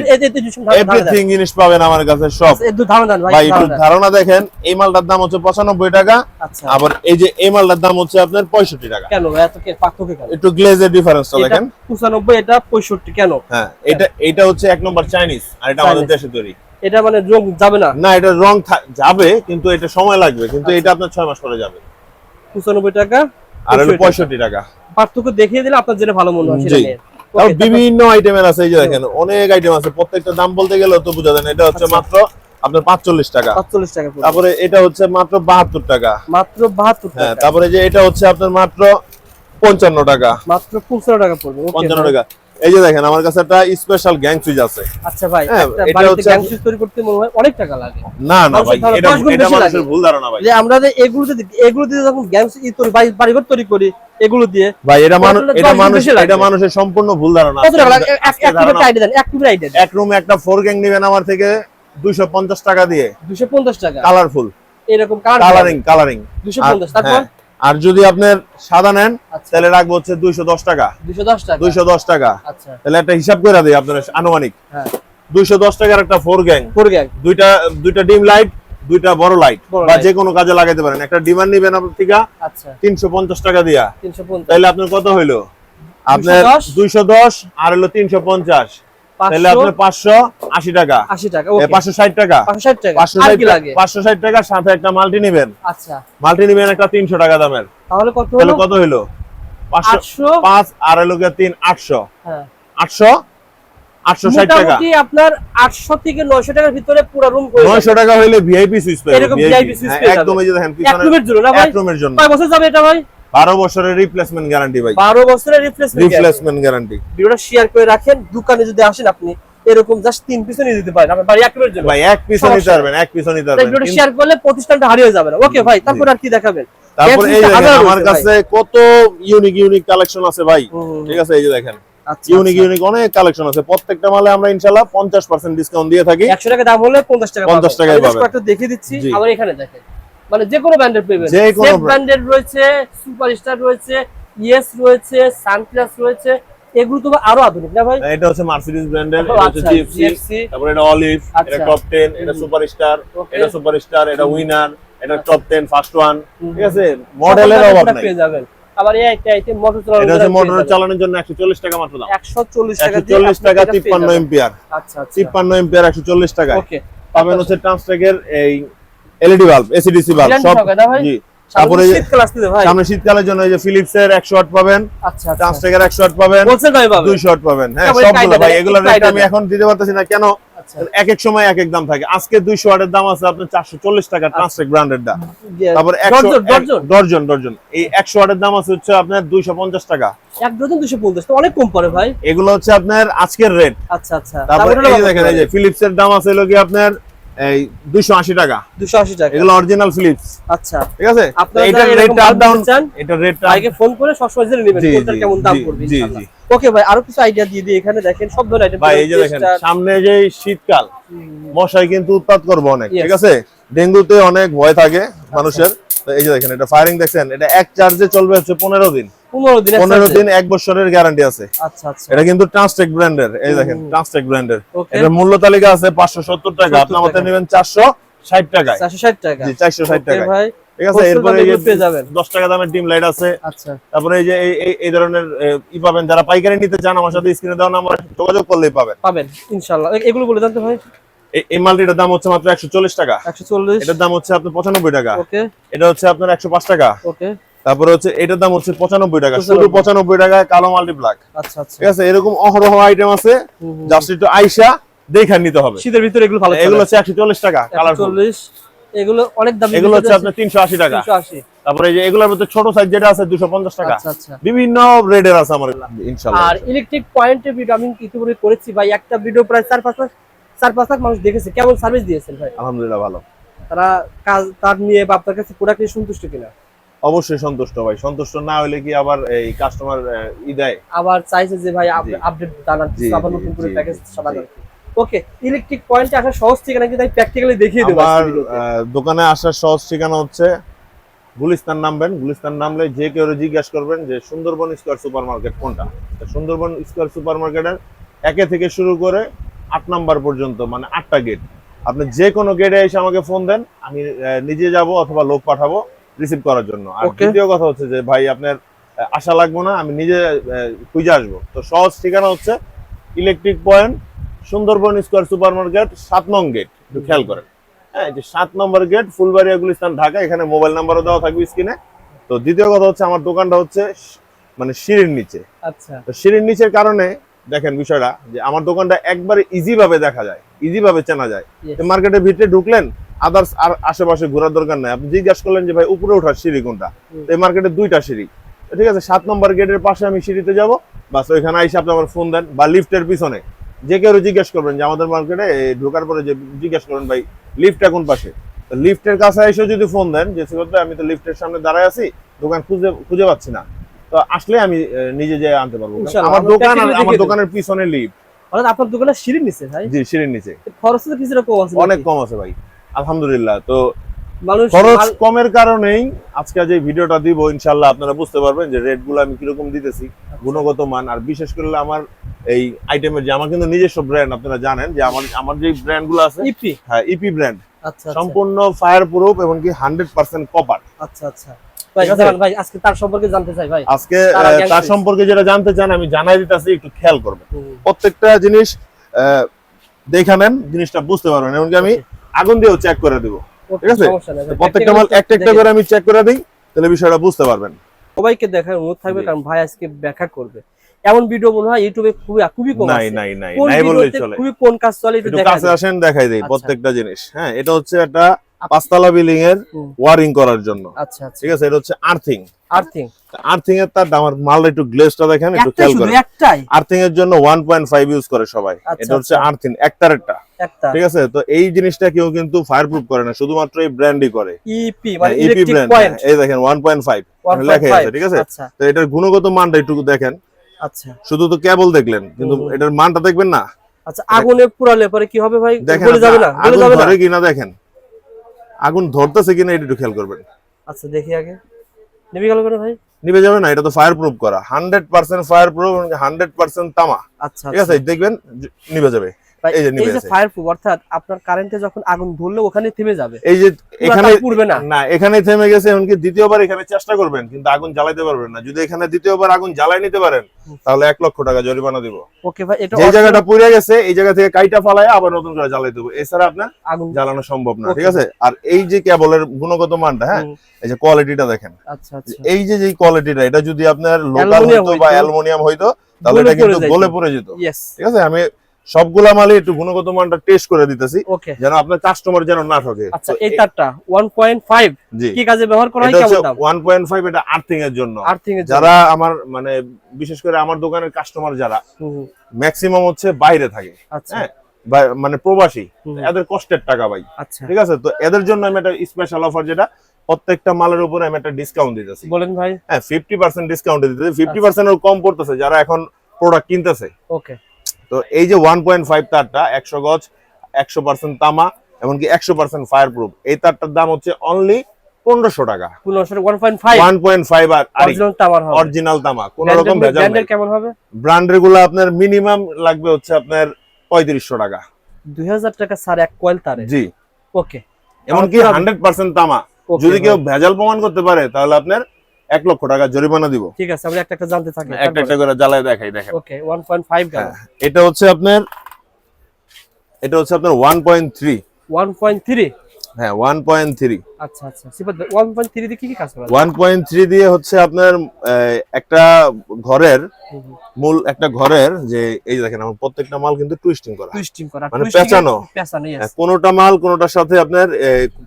[SPEAKER 2] এভরিথিং জিনিস পাবেন আমার কাছে সব।
[SPEAKER 1] দু ধারণা দেন ভাই
[SPEAKER 2] একটু
[SPEAKER 1] ধারণা
[SPEAKER 2] দেখেন এই মালটার দাম হচ্ছে পঁচানব্বই টাকা
[SPEAKER 1] আচ্ছা।
[SPEAKER 2] আবার এই যে এই মালটার দাম হচ্ছে আপনার পঁয়ষট্টি টাকা।
[SPEAKER 1] কেন এত কে পার্থক্য কেন?
[SPEAKER 2] একটু গ্লেজের ডিফারেন্সটা
[SPEAKER 1] এটা
[SPEAKER 2] দেখেন।
[SPEAKER 1] পঁচানব্বই এটা পঁয়ষট্টি কেন?
[SPEAKER 2] হ্যাঁ এটা এটা হচ্ছে এক নম্বর চাইনিজ আর এটা আমাদের। দেশে তৈরি।
[SPEAKER 1] এটা মানে রোগ যাবে না?
[SPEAKER 2] না এটা রং যাবে কিন্তু এটা সময় লাগবে কিন্তু এটা আপনার ছয় মাস পরে যাবে।
[SPEAKER 1] পঁচানব্বই টাকা
[SPEAKER 2] আর হলো
[SPEAKER 1] 65
[SPEAKER 2] পঁয়ষট্টি টাকা।
[SPEAKER 1] পার্থক্য দেখিয়ে দিলে আপনার যেটা ভালো মনে হয় সেটা। নিয়ে।
[SPEAKER 2] তাও বিভিন্ন আইটেমের আছে এই যে দেখেন অনেক আইটেম আছে। প্রত্যেকটা দাম বলতে গেলে তো বুঝা যায় না। এটা হচ্ছে
[SPEAKER 1] আচ্ছা।
[SPEAKER 2] মাত্র আপনার পাঁচচল্লিশ টাকা।
[SPEAKER 1] পাঁচচল্লিশ টাকা
[SPEAKER 2] তারপরে এটা হচ্ছে মাত্র বাহাত্তর টাকা।
[SPEAKER 1] মাত্র বাহাত্তর
[SPEAKER 2] হ্যাঁ
[SPEAKER 1] টাকা।
[SPEAKER 2] তারপরে যে এটা হচ্ছে আপনার মাত্র পঞ্চান্ন টাকা।
[SPEAKER 1] মাত্র পঞ্চান্ন টাকা পড়বে। Okay,
[SPEAKER 2] পঞ্চান্ন
[SPEAKER 1] ভাই।
[SPEAKER 2] টাকা এই যে দেখেন আমার কাছে একটা স্পেশাল গ্যাং সুইচ আছে।
[SPEAKER 1] আচ্ছা ভাই
[SPEAKER 2] হ্যাঁ, এটা হচ্ছে
[SPEAKER 1] গ্যাং সুইচ তৈরি করতে মনে হয় অনেক টাকা লাগে।
[SPEAKER 2] না না ভাই এটা এটা মানুষের ভুল ধারণা ভাই।
[SPEAKER 1] যে আমরা যে এগুলো দিয়ে এগুলো দিয়ে যখন গ্যাং সুইচ তৈরি বাড়ি- বাড়িঘর তৈরি করি এগুলো দিয়ে
[SPEAKER 2] ভাই এটা মানুষ এটা মানুষ এটা মানুষের সম্পূর্ণ ভুল ধারণা।
[SPEAKER 1] কত টাকা লাগে? এক-
[SPEAKER 2] ধারণা-
[SPEAKER 1] আইডিয়া দেন এক টুকরো আইডিয়া দেন।
[SPEAKER 2] এক রুমে একটা ফোর গ্যাং নেবেন আমার থেকে দুইশো পঞ্চাশ টাকা দিয়ে।
[SPEAKER 1] দুশো পঞ্চাশ টাকা।
[SPEAKER 2] কালারফুল
[SPEAKER 1] এরকম কালার
[SPEAKER 2] কালারিং কালারিং
[SPEAKER 1] দুশো পঞ্চাশ তারপর?
[SPEAKER 2] হ্যাঁ। আর যদি আপনার সাদা নেন
[SPEAKER 1] আচ্ছা।
[SPEAKER 2] তাহলে রাখব হচ্ছে দুইশো দশ টাকা। দুইশো দশ টাকা।
[SPEAKER 1] আচ্ছা।
[SPEAKER 2] তাহলে একটা হিসাব করে দিই আপনার আনুমানিক।
[SPEAKER 1] হ্যাঁ।
[SPEAKER 2] দুইশো দশ টাকার একটা ফোর গ্যাং
[SPEAKER 1] ফোর গ্যাং
[SPEAKER 2] দুইটা দুইটা ডিম লাইট দুইটা বড় লাইট বা যে কোনো কাজে লাগাইতে পারেন। একটা ডিমান্ড নিবেন আপনার থেকে
[SPEAKER 1] আচ্ছা।
[SPEAKER 2] তিনশো পঞ্চাশ টাকা দিয়া। তাহলে আপনার কত হইল? আপনার
[SPEAKER 1] 210
[SPEAKER 2] দুইশো দশ আর হলো তিনশো পঞ্চাশ। তাহলে আপনার আশি টাকা।
[SPEAKER 1] আশি টাকা ওকে।
[SPEAKER 2] টাকা।
[SPEAKER 1] লাগে?
[SPEAKER 2] সাথে একটা মাল্টি নিবেন।
[SPEAKER 1] আচ্ছা।
[SPEAKER 2] মাল্টি নিবেন একটা তিনশো টাকা দামের।
[SPEAKER 1] তাহলে কত হলো?
[SPEAKER 2] কত আর হলো
[SPEAKER 1] হ্যাঁ।
[SPEAKER 2] টাকা।
[SPEAKER 1] আপনার আটশো থেকে নয়শো টাকার ভিতরে পুরো রুম করে
[SPEAKER 2] নয়শো টাকা হইলে ভিআইপি সুইচ পাবেন
[SPEAKER 1] এরকম
[SPEAKER 2] হ্যাঁ, একদম এই যে দেখেন
[SPEAKER 1] এক রুমের জন্য না ভাই?
[SPEAKER 2] এক রুমের জন্য।
[SPEAKER 1] কয় বছর যাবে এটা ভাই?
[SPEAKER 2] বারো বছরের রিপ্লেসমেন্ট গ্যারান্টি ভাই।
[SPEAKER 1] বারো বছরের রিপ্লেসমেন্ট
[SPEAKER 2] রিপ্লেসমেন্ট গ্যারান্টি
[SPEAKER 1] ভিডিওটা শেয়ার করে রাখেন দোকানে যদি আসেন আপনি এরকম জাস্ট তিন পিসও নিয়ে দিতে পারেন। আপনার বাড়ি জন্য
[SPEAKER 2] ভাই এক
[SPEAKER 1] সমস্যা
[SPEAKER 2] নিতে পারবেন এক পিছু নিতে পারবেন।
[SPEAKER 1] ভিডিওটা শেয়ার করলে প্রতিষ্ঠানটা হারিয়ে যাবে না। ওকে ভাই তারপর আর কি দেখাবেন?
[SPEAKER 2] তারপর এই আমার কাছে কত ইউনিক ইউনিক কালেকশন আছে ভাই। ঠিক আছে এই যে দেখেন।
[SPEAKER 1] আচ্ছা
[SPEAKER 2] ইউনিক ইউনিক অনেক কালেকশন আছে। প্রত্যেকটা মালে আমরা ইনশাআল্লাহ পঞ্চাশ পার্সেন্ট ডিসকাউন্ট দিয়ে থাকি।
[SPEAKER 1] একশো টাকা দাম হলে পঞ্চাশ টাকা
[SPEAKER 2] 50 টাকায় পাবেন।
[SPEAKER 1] একটা দেখিয়ে দিচ্ছি। আবার এখানে দেখেন। মানে যে কোনো ব্র্যান্ডের পেবেন
[SPEAKER 2] যে কোনো
[SPEAKER 1] ব্র্যান্ডের রয়েছে সুপারস্টার রয়েছে ইয়েস রয়েছে সানপ্লাস রয়েছে এগুলো তো আরও আধুনিক না ভাই?
[SPEAKER 2] এটা হচ্ছে মার্সিডিজ ব্র্যান্ডের
[SPEAKER 1] ও,
[SPEAKER 2] এটা হচ্ছে
[SPEAKER 1] আচ্ছা,
[SPEAKER 2] জিএফসি তারপর এটা অলিভ
[SPEAKER 1] আচ্ছা।
[SPEAKER 2] এটা টপ 10 এটা। সুপারস্টার. এটা সুপারস্টার এটা উইনার এটা
[SPEAKER 1] আচ্ছা।
[SPEAKER 2] টপ 10 ফার্স্ট ওয়ান ঠিক আছে? মডেলের অভাব নাই।
[SPEAKER 1] পেয়ে যাবেন। আবার এই একটা আইটেম মোটর চালানোর
[SPEAKER 2] এটা হচ্ছে
[SPEAKER 1] জন্য
[SPEAKER 2] মোটর চালানোর জন্য 140 টাকা মাত্র দাম।
[SPEAKER 1] 140 টাকা দিয়ে
[SPEAKER 2] 140 টাকা
[SPEAKER 1] এটা পেয়ে
[SPEAKER 2] 53
[SPEAKER 1] যাবেন।
[SPEAKER 2] এম্পিয়ার
[SPEAKER 1] আচ্ছা আচ্ছা।
[SPEAKER 2] 53 এম্পিয়ার 140 টাকা
[SPEAKER 1] ওকে
[SPEAKER 2] পাবেন হচ্ছে ট্রান্সট্রেকের এই এলইডি বাল্ব এসিডিসি বাল্ব সব? জি। তারপরে
[SPEAKER 1] শীতকাল আসতেছে ভাই।
[SPEAKER 2] সামনে শীতকালের জন্য এই যে ফিলিপস এর একশো ওয়াট পাবেন
[SPEAKER 1] আচ্ছা আচ্ছা।
[SPEAKER 2] ট্রান্সটেকের একশো ওয়াট পাবেন
[SPEAKER 1] বলছেন ভাই বাবা
[SPEAKER 2] দুইশো ওয়াট পাবেন। হ্যাঁ সবগুলো ভাই রেট আমি এখন দিতে পারতেছি না। কেন?
[SPEAKER 1] আচ্ছা।
[SPEAKER 2] এক এক সময় এক এক দাম থাকে। আজকে দুইশো ওয়াটের দাম আছে আপনার চারশো চল্লিশ টাকা ট্রান্সটেক ব্র্যান্ডের দাম। তারপর একশো
[SPEAKER 1] ডজন ডজন
[SPEAKER 2] ডর্জন। ডর্জন এই একশো ওয়াটের দাম আছে হচ্ছে আপনার দুইশো পঞ্চাশ টাকা।
[SPEAKER 1] এক ডজন দুশো পঞ্চাশ। তো অনেক কম পড়ে ভাই।
[SPEAKER 2] এগুলো হচ্ছে আপনার আজকের রেট
[SPEAKER 1] আচ্ছা আচ্ছা।
[SPEAKER 2] তারপর এই দেখেন এই যে ফিলিপস এর দাম আছে হলো কি আপনার এই দুইশো আশি টাকা।
[SPEAKER 1] দুশো আশি টাকা।
[SPEAKER 2] এগুলো অরিজিনাল ফিলিপস
[SPEAKER 1] আচ্ছা।
[SPEAKER 2] ঠিক আছে?
[SPEAKER 1] এরকম
[SPEAKER 2] রেটটা আপ ডাউন এটার রেটটা
[SPEAKER 1] ভাইকে ফোন করে সবসময় জেনে নেবেন কোনটার কেমন দাম
[SPEAKER 2] করবে
[SPEAKER 1] পড়বে ইনশাআল্লাহ। ওকে ভাই আরও কিছু আইডিয়া দিয়ে দিই। এখানে দেখেন সব ধরনের আইটেম
[SPEAKER 2] ভাই এই যে দেখেন সামনে যে শীতকাল মশাই কিন্তু উৎপাত করবে অনেক ঠিক আছে? ডেঙ্গুতে অনেক ভয় থাকে মানুষের। এই যে দেখেন এটা ফায়ারিং দেখছেন? এটা এক চার্জে চলবে হচ্ছে পনেরো দিন।
[SPEAKER 1] পনেরো দিন
[SPEAKER 2] পনেরো দিন এক বছরের গ্যারান্টি আছে।
[SPEAKER 1] আচ্ছা আচ্ছা।
[SPEAKER 2] এটা কিন্তু ট্রান্সটেক ব্র্যান্ডের এই দেখেন ট্রান্সটেক ব্র্যান্ডের এটার মূল্য তালিকা আছে পাঁচশো সত্তর টাকা
[SPEAKER 1] 70
[SPEAKER 2] আপনি আমাদের নেবেন চারশো ষাট টাকায়।
[SPEAKER 1] চারশো ষাট টাকা।
[SPEAKER 2] জি চারশো ষাট
[SPEAKER 1] ওকে
[SPEAKER 2] টাকায়।
[SPEAKER 1] ভাই
[SPEAKER 2] ঠিক আছে এরপরে। দশ টাকা দামের ডিম লাইট আছে।
[SPEAKER 1] আচ্ছা।
[SPEAKER 2] তারপরে এই যে এই ধরনের ই পাবেন। যারা পাইকারি নিতে চান আমার সাথে স্ক্রিনে দেওয়া নাম্বার যোগাযোগ করলেই পাবেন।
[SPEAKER 1] পাবেন ইনশাল্লাহ। এগুলো বলে জানতে ভাই।
[SPEAKER 2] এই- মালটিটার দাম হচ্ছে মাত্র একশো চল্লিশ টাকা।
[SPEAKER 1] একশো চল্লিশ।
[SPEAKER 2] এটার দাম হচ্ছে আপনার পঁচানব্বই টাকা। এটা হচ্ছে আপনার একশো পাঁচ টাকা। তারপরে হচ্ছে এটার দাম হচ্ছে পঁচানব্বই টাকা। শুধু পঁচানব্বই। টাকায় কালো মাল্টি ব্ল্যাক
[SPEAKER 1] আচ্ছা আচ্ছা।
[SPEAKER 2] ঠিক আছে? এরকম অহরহ আইটেম আছে। জাস্ট একটু আইসা দেখে নিতে হবে।
[SPEAKER 1] শীতের ভিতরে এগুলো ভালো
[SPEAKER 2] এগুলো হচ্ছে একশো চল্লিশ টাকা কালারফুল
[SPEAKER 1] চল্লিশ। এগুলো অনেক দাম
[SPEAKER 2] এগুলো হচ্ছে আপনার তিনশো আশি টাকা। তারপরে যে এগুলোর মধ্যে ছোট সাইজ যেটা আছে দুশো পঞ্চাশ টাকা।
[SPEAKER 1] আচ্ছা
[SPEAKER 2] বিভিন্ন রেডের আছে আমার। ইনশাল্লাহ।
[SPEAKER 1] আর ইলেকট্রিক পয়েন্টের ভিডিও আমি ইতিপূর্বে করেছি ভাই। একটা ভিডিও প্রায় চার পাঁচ লাখ চার পাঁচ লাখ মানুষ দেখেছে। কেমন সার্ভিস দিয়েছেন ভাই?
[SPEAKER 2] আলহামদুলিল্লাহ ভালো।
[SPEAKER 1] তারা কাজ তার নিয়ে বা আপনার কাছে প্রোডাক্ট নিয়ে সন্তুষ্ট কিনা?
[SPEAKER 2] অবশ্যই সন্তুষ্ট ভাই। সন্তুষ্ট না হলে কি আবার এই কাস্টমার ই দেয়?
[SPEAKER 1] আবার চাইছে যে ভাই আপডেট
[SPEAKER 2] জি,
[SPEAKER 1] আবার নতুন করে প্যাকেজ। সাজানো ওকে ইলেকট্রিক পয়েন্টে আসার সহজ ঠিকানা কিন্তু আমি প্র্যাকটিক্যালি দেখিয়ে দেবো
[SPEAKER 2] আমার দোকানে আসার সহজ ঠিকানা হচ্ছে গুলিস্তান নামবেন। গুলিস্তান নামলে যে কেউ জিজ্ঞাসা করবেন যে সুন্দরবন স্কোয়ার সুপার মার্কেট কোনটা সুন্দরবন স্কোয়ার সুপার মার্কেটের একে থেকে শুরু করে আট নাম্বার পর্যন্ত মানে আটটা গেট আপনি যে কোনো গেটে এসে আমাকে ফোন দেন আমি নিজে যাব অথবা লোক পাঠাবো রিসিভ করার জন্য। আর দ্বিতীয় কথা হচ্ছে যে ভাই আপনার আশা লাগবো না আমি নিজে খুঁজে আসব। তো সহজ ঠিকানা হচ্ছে electric point Sundarban square super market সাত নং গেট একটু খেয়াল করেন। হ্যাঁ যে সাত নম্বর গেট ফুলবাড়িয়া গুলিস্তান ঢাকা এখানে মোবাইল নাম্বারও দেওয়া থাকবে স্ক্রিনে তো দ্বিতীয় কথা হচ্ছে আমার দোকানটা হচ্ছে মানে সিঁড়ির নিচে।
[SPEAKER 1] আচ্ছা।
[SPEAKER 2] তো সিঁড়ির নিচের কারণে দেখেন বিষয়টা যে আমার দোকানটা একবারে ইজি ভাবে দেখা যায় ইজি ভাবে চেনা যায়। মার্কেটের ভিতরে ঢুকলেন আদার্স আর আশেপাশে ঘোরার দরকার নাই। আপনি জিজ্ঞাসা করলেন যে ভাই উপরে ওঠার সিঁড়ি কোনটা? এই মার্কেটে দুইটা সিঁড়ি। ঠিক আছে সাত নম্বর গেটের পাশে আমি সিঁড়িতে যাব। বাস ওইখানে এসে আপনি আমার ফোন দেন বা লিফটের পিছনে। যে কেউ জিজ্ঞেস করবেন যে আমাদের মার্কেটে ঢোকার পরে যে জিজ্ঞেস করবেন ভাই লিফটটা কোন পাশে? লিফটের কাছে এসে যদি ফোন দেন যে আমি তো লিফটের সামনে দাঁড়ায় আছি দোকান খুঁজে খুঁজে পাচ্ছি না। তো আসলে আমি নিজে যেয়ে আনতে পারব। আমার দোকান আমার দোকানের পিছনে লিফট
[SPEAKER 1] অর্থাৎ আপনার দোকানে সিঁড়ি নিচ্ছে ভাই?
[SPEAKER 2] জি সিঁড়ির নিচে।
[SPEAKER 1] খরচ তো কিছুটা কম আছে
[SPEAKER 2] অনেক কম আছে ভাই। আলহামদুলিল্লাহ তো
[SPEAKER 1] মানুষ
[SPEAKER 2] খরচ কমের কারণেই আজকে যে ভিডিওটা দিব ইনশাল্লাহ আপনারা বুঝতে পারবেন যে রেটগুলো আমি কীরকম দিতেছি গুণগত মান আর বিশেষ করে আমার এই আইটেমের যে আমার কিন্তু নিজস্ব ব্র্যান্ড আপনারা জানেন যে আমার আমার যে ব্র্যান্ডগুলো আছে
[SPEAKER 1] ইপি
[SPEAKER 2] হ্যাঁ ইপি ব্র্যান্ড
[SPEAKER 1] আচ্ছা আচ্ছা।
[SPEAKER 2] সম্পূর্ণ ফায়ার প্রুফ এবং কি হান্ড্রেড পার্সেন্ট কপার
[SPEAKER 1] আচ্ছা আচ্ছা। ভাই আজকে তার সম্পর্কে জানতে চাই ভাই।
[SPEAKER 2] আজকে
[SPEAKER 1] তার
[SPEAKER 2] আহ,
[SPEAKER 1] আগে
[SPEAKER 2] তার
[SPEAKER 1] আসবে।
[SPEAKER 2] সম্পর্কে যেটা জানতে চান আমি জানাই দিতেছি একটু খেয়াল করবেন। প্রত্যেকটা জিনিস দেখে নেন জিনিসটা বুঝতে পারবেন এমনকি আমি আগুন দিয়েও চেক করে দিব। ঠিক আছে? প্রত্যেকটা মাল একটা একটা করে আমি চেক করে দিই তাহলে বিষয়টা বুঝতে পারবেন।
[SPEAKER 1] সবাইকে দেখার অনুরোধ থাকবে কারণ ভাই আজকে ব্যাখ্যা করবে। এমন ভিডিও মনে হয় ইউটিউবে খুবই খুবই কম
[SPEAKER 2] নাই নাই নাই নাই বললেই চলে।
[SPEAKER 1] খুবই কোন কাজ চলে একটু
[SPEAKER 2] একটু কাছে আসেন দেখাই দেই
[SPEAKER 1] আচ্ছা।
[SPEAKER 2] প্রত্যেকটা জিনিস। হ্যাঁ এটা হচ্ছে একটা পাঁচতলা বিল্ডিং এর ওয়ারিং করার জন্য।
[SPEAKER 1] আচ্ছা আচ্ছা।
[SPEAKER 2] ঠিক আছে এটা হচ্ছে আর্থিং
[SPEAKER 1] আর্থিং
[SPEAKER 2] আর্থিং এর তার আমার মালটা একটু গ্লেজটা দেখেন একটু খেয়াল করেন।
[SPEAKER 1] একটাই?
[SPEAKER 2] আর্থিং এর জন্য 1.5 ইউজ করে সবাই।
[SPEAKER 1] আচ্ছা,
[SPEAKER 2] এটা হচ্ছে
[SPEAKER 1] আচ্ছা।
[SPEAKER 2] আর্থিং একটারেরটা
[SPEAKER 1] একটা।
[SPEAKER 2] ঠিক আছে তো এই জিনিসটা কেউ কিন্তু ফায়ার প্রুফ করে না শুধুমাত্র এই ব্র্যান্ডই করে।
[SPEAKER 1] ইপি মানে
[SPEAKER 2] ইপি
[SPEAKER 1] ইলেকট্রিক
[SPEAKER 2] ব্র্যান্ড
[SPEAKER 1] পয়েন্ট
[SPEAKER 2] এই দেখেন 1.5 লেখা আছে ঠিক আছে?
[SPEAKER 1] আচ্ছা।
[SPEAKER 2] তো এটার গুণগত মানটা একটু দেখেন।
[SPEAKER 1] আচ্ছা।
[SPEAKER 2] শুধু তো কেবল দেখলেন কিন্তু এটার মানটা দেখবেন না?
[SPEAKER 1] আচ্ছা আগুনে পুরালে পরে কি হবে ভাই? বলে যাবে না বলে যাবে না?
[SPEAKER 2] ধরে কিনা দেখেন। আগুন ধরতেছে কিনা এটা একটু খেয়াল করবেন।
[SPEAKER 1] আচ্ছা দেখি আগে। নেমে গেল করে ভাই।
[SPEAKER 2] নিবে যাবে না এটা তো ফায়ার প্রুফ করা। Hundred percent fireproof hundred percent তামা।
[SPEAKER 1] আচ্ছা
[SPEAKER 2] ঠিক আছে দেখবেন নিবে যাবে। এই যে
[SPEAKER 1] এই
[SPEAKER 2] নিভে
[SPEAKER 1] যে
[SPEAKER 2] গেছে।
[SPEAKER 1] ফায়ার প্রুফ অর্থাৎ আপনার কারেন্টে যখন আগুন ধরলে ওখানে থেমে যাবে।
[SPEAKER 2] এই যে এখানে
[SPEAKER 1] পুড়বে না।
[SPEAKER 2] না এখানে থেমে গেছে এমনকি দ্বিতীয়বার এখানে চেষ্টা করবেন কিন্তু আগুন জ্বালাইতে পারবেন না। যদি এখানে দ্বিতীয়বার আগুন জ্বালাই নিতে পারেন তাহলে এক লক্ষ টাকা জরিমানা দিব।
[SPEAKER 1] ওকে ভাই এটা
[SPEAKER 2] যে জায়গাটা পুড়ে গেছে এই জায়গা থেকে কাইটা ফালায় আবার নতুন করে জ্বালাই দেবো। এছাড়া আপনার
[SPEAKER 1] আগুন
[SPEAKER 2] জ্বালানো সম্ভব না ঠিক আছে? আর এই যে কেবলের গুণগত মানটা হ্যাঁ? এই যে কোয়ালিটিটা দেখেন।
[SPEAKER 1] আচ্ছা আচ্ছা।
[SPEAKER 2] এই যে যে কোয়ালিটিটা এটা যদি আপনার লোকাল বা অ্যালুমিনিয়াম হইতো তাহলে এটা কিন্তু গলে পড়ে যেত। ঠিক আছে? আমি সবগুলা মালে একটু গুণগত মানটা টেস্ট করে দিতেছি। যেন আপনার কাস্টমার যেন না ঠকে
[SPEAKER 1] আচ্ছা এই তারটা 1.5
[SPEAKER 2] জি।
[SPEAKER 1] কি কাজে ব্যবহার করা হয় কেমন দাম?
[SPEAKER 2] 1.5 এটা আর্থিং এর জন্য।
[SPEAKER 1] আর্থিং এর
[SPEAKER 2] যারা আমার মানে বিশেষ করে আমার দোকানের কাস্টমার যারা ম্যাক্সিমাম হচ্ছে বাইরে থাকে।
[SPEAKER 1] আচ্ছা।
[SPEAKER 2] হ্যাঁ? মানে প্রবাসী এদের কষ্টের টাকা ভাই।
[SPEAKER 1] আচ্ছা।
[SPEAKER 2] ঠিক আছে? তো এদের জন্য আমি একটা স্পেশাল অফার যেটা প্রত্যেকটা মালের উপরে আমি একটা ডিসকাউন্ট দিতেছি।
[SPEAKER 1] বলেন ভাই।
[SPEAKER 2] হ্যাঁ ফিফটি পার্সেন্ট ডিসকাউন্ট দিতেছি। ফিফটি পার্সেন্ট কম পড়তেছে যারা এখন প্রোডাক্ট কিনতেছে।
[SPEAKER 1] ওকে
[SPEAKER 2] তো এই যে ওয়ান পয়েন্ট ফাইভ তারটা একশো গজ একশো পার্সেন্ট তামা এমনকি একশো পার্সেন্ট ফায়ার প্রুফ এই তারটার দাম হচ্ছে অনলি পনেরোশো টাকা।
[SPEAKER 1] 1.5
[SPEAKER 2] ওয়ান পয়েন্ট ফাইভ আর
[SPEAKER 1] অরিজিনাল
[SPEAKER 2] তামা কোন রকম ভেজাল
[SPEAKER 1] কেমন হবে?
[SPEAKER 2] ব্র্যান্ডেরগুলো আপনার মিনিমাম লাগবে হচ্ছে আপনার পঁয়ত্রিশশো টাকা।
[SPEAKER 1] 2000 টাকা স্যার এক কয়েল তারে?
[SPEAKER 2] জি।
[SPEAKER 1] ওকে
[SPEAKER 2] এমনকি হান্ড্রেড পার্সেন্ট তামা। যদি কেউ ভেজাল প্রমাণ করতে পারে তাহলে আপনার এক লক্ষ টাকা জরিমানা দিব।
[SPEAKER 1] ঠিক আছে আমি একটা একটা জানতে থাকি
[SPEAKER 2] একটা একটা করে জ্বালায় দেখাই দেখেন।
[SPEAKER 1] ওকে 1.5 গেল
[SPEAKER 2] হ্যাঁ, এটা হচ্ছে আপনার এটা হচ্ছে আপনার ওয়ান পয়েন্ট থ্রি
[SPEAKER 1] 1.3
[SPEAKER 2] হ্যাঁ ওয়ান পয়েন্ট থ্রি
[SPEAKER 1] আচ্ছা আচ্ছা। সিপাত 1.3 দিয়ে কি কি কাজ করা
[SPEAKER 2] দিয়ে হচ্ছে আপনার একটা ঘরের। মূল একটা ঘরের যে এই দেখেন আমার প্রত্যেকটা মাল কিন্তু টুইস্টিং করা।
[SPEAKER 1] টুইস্টিং করা
[SPEAKER 2] মানে পেঁচানো।
[SPEAKER 1] পেঁচানো
[SPEAKER 2] হ্যাঁ, কোনোটা মাল কোনোটার সাথে আপনার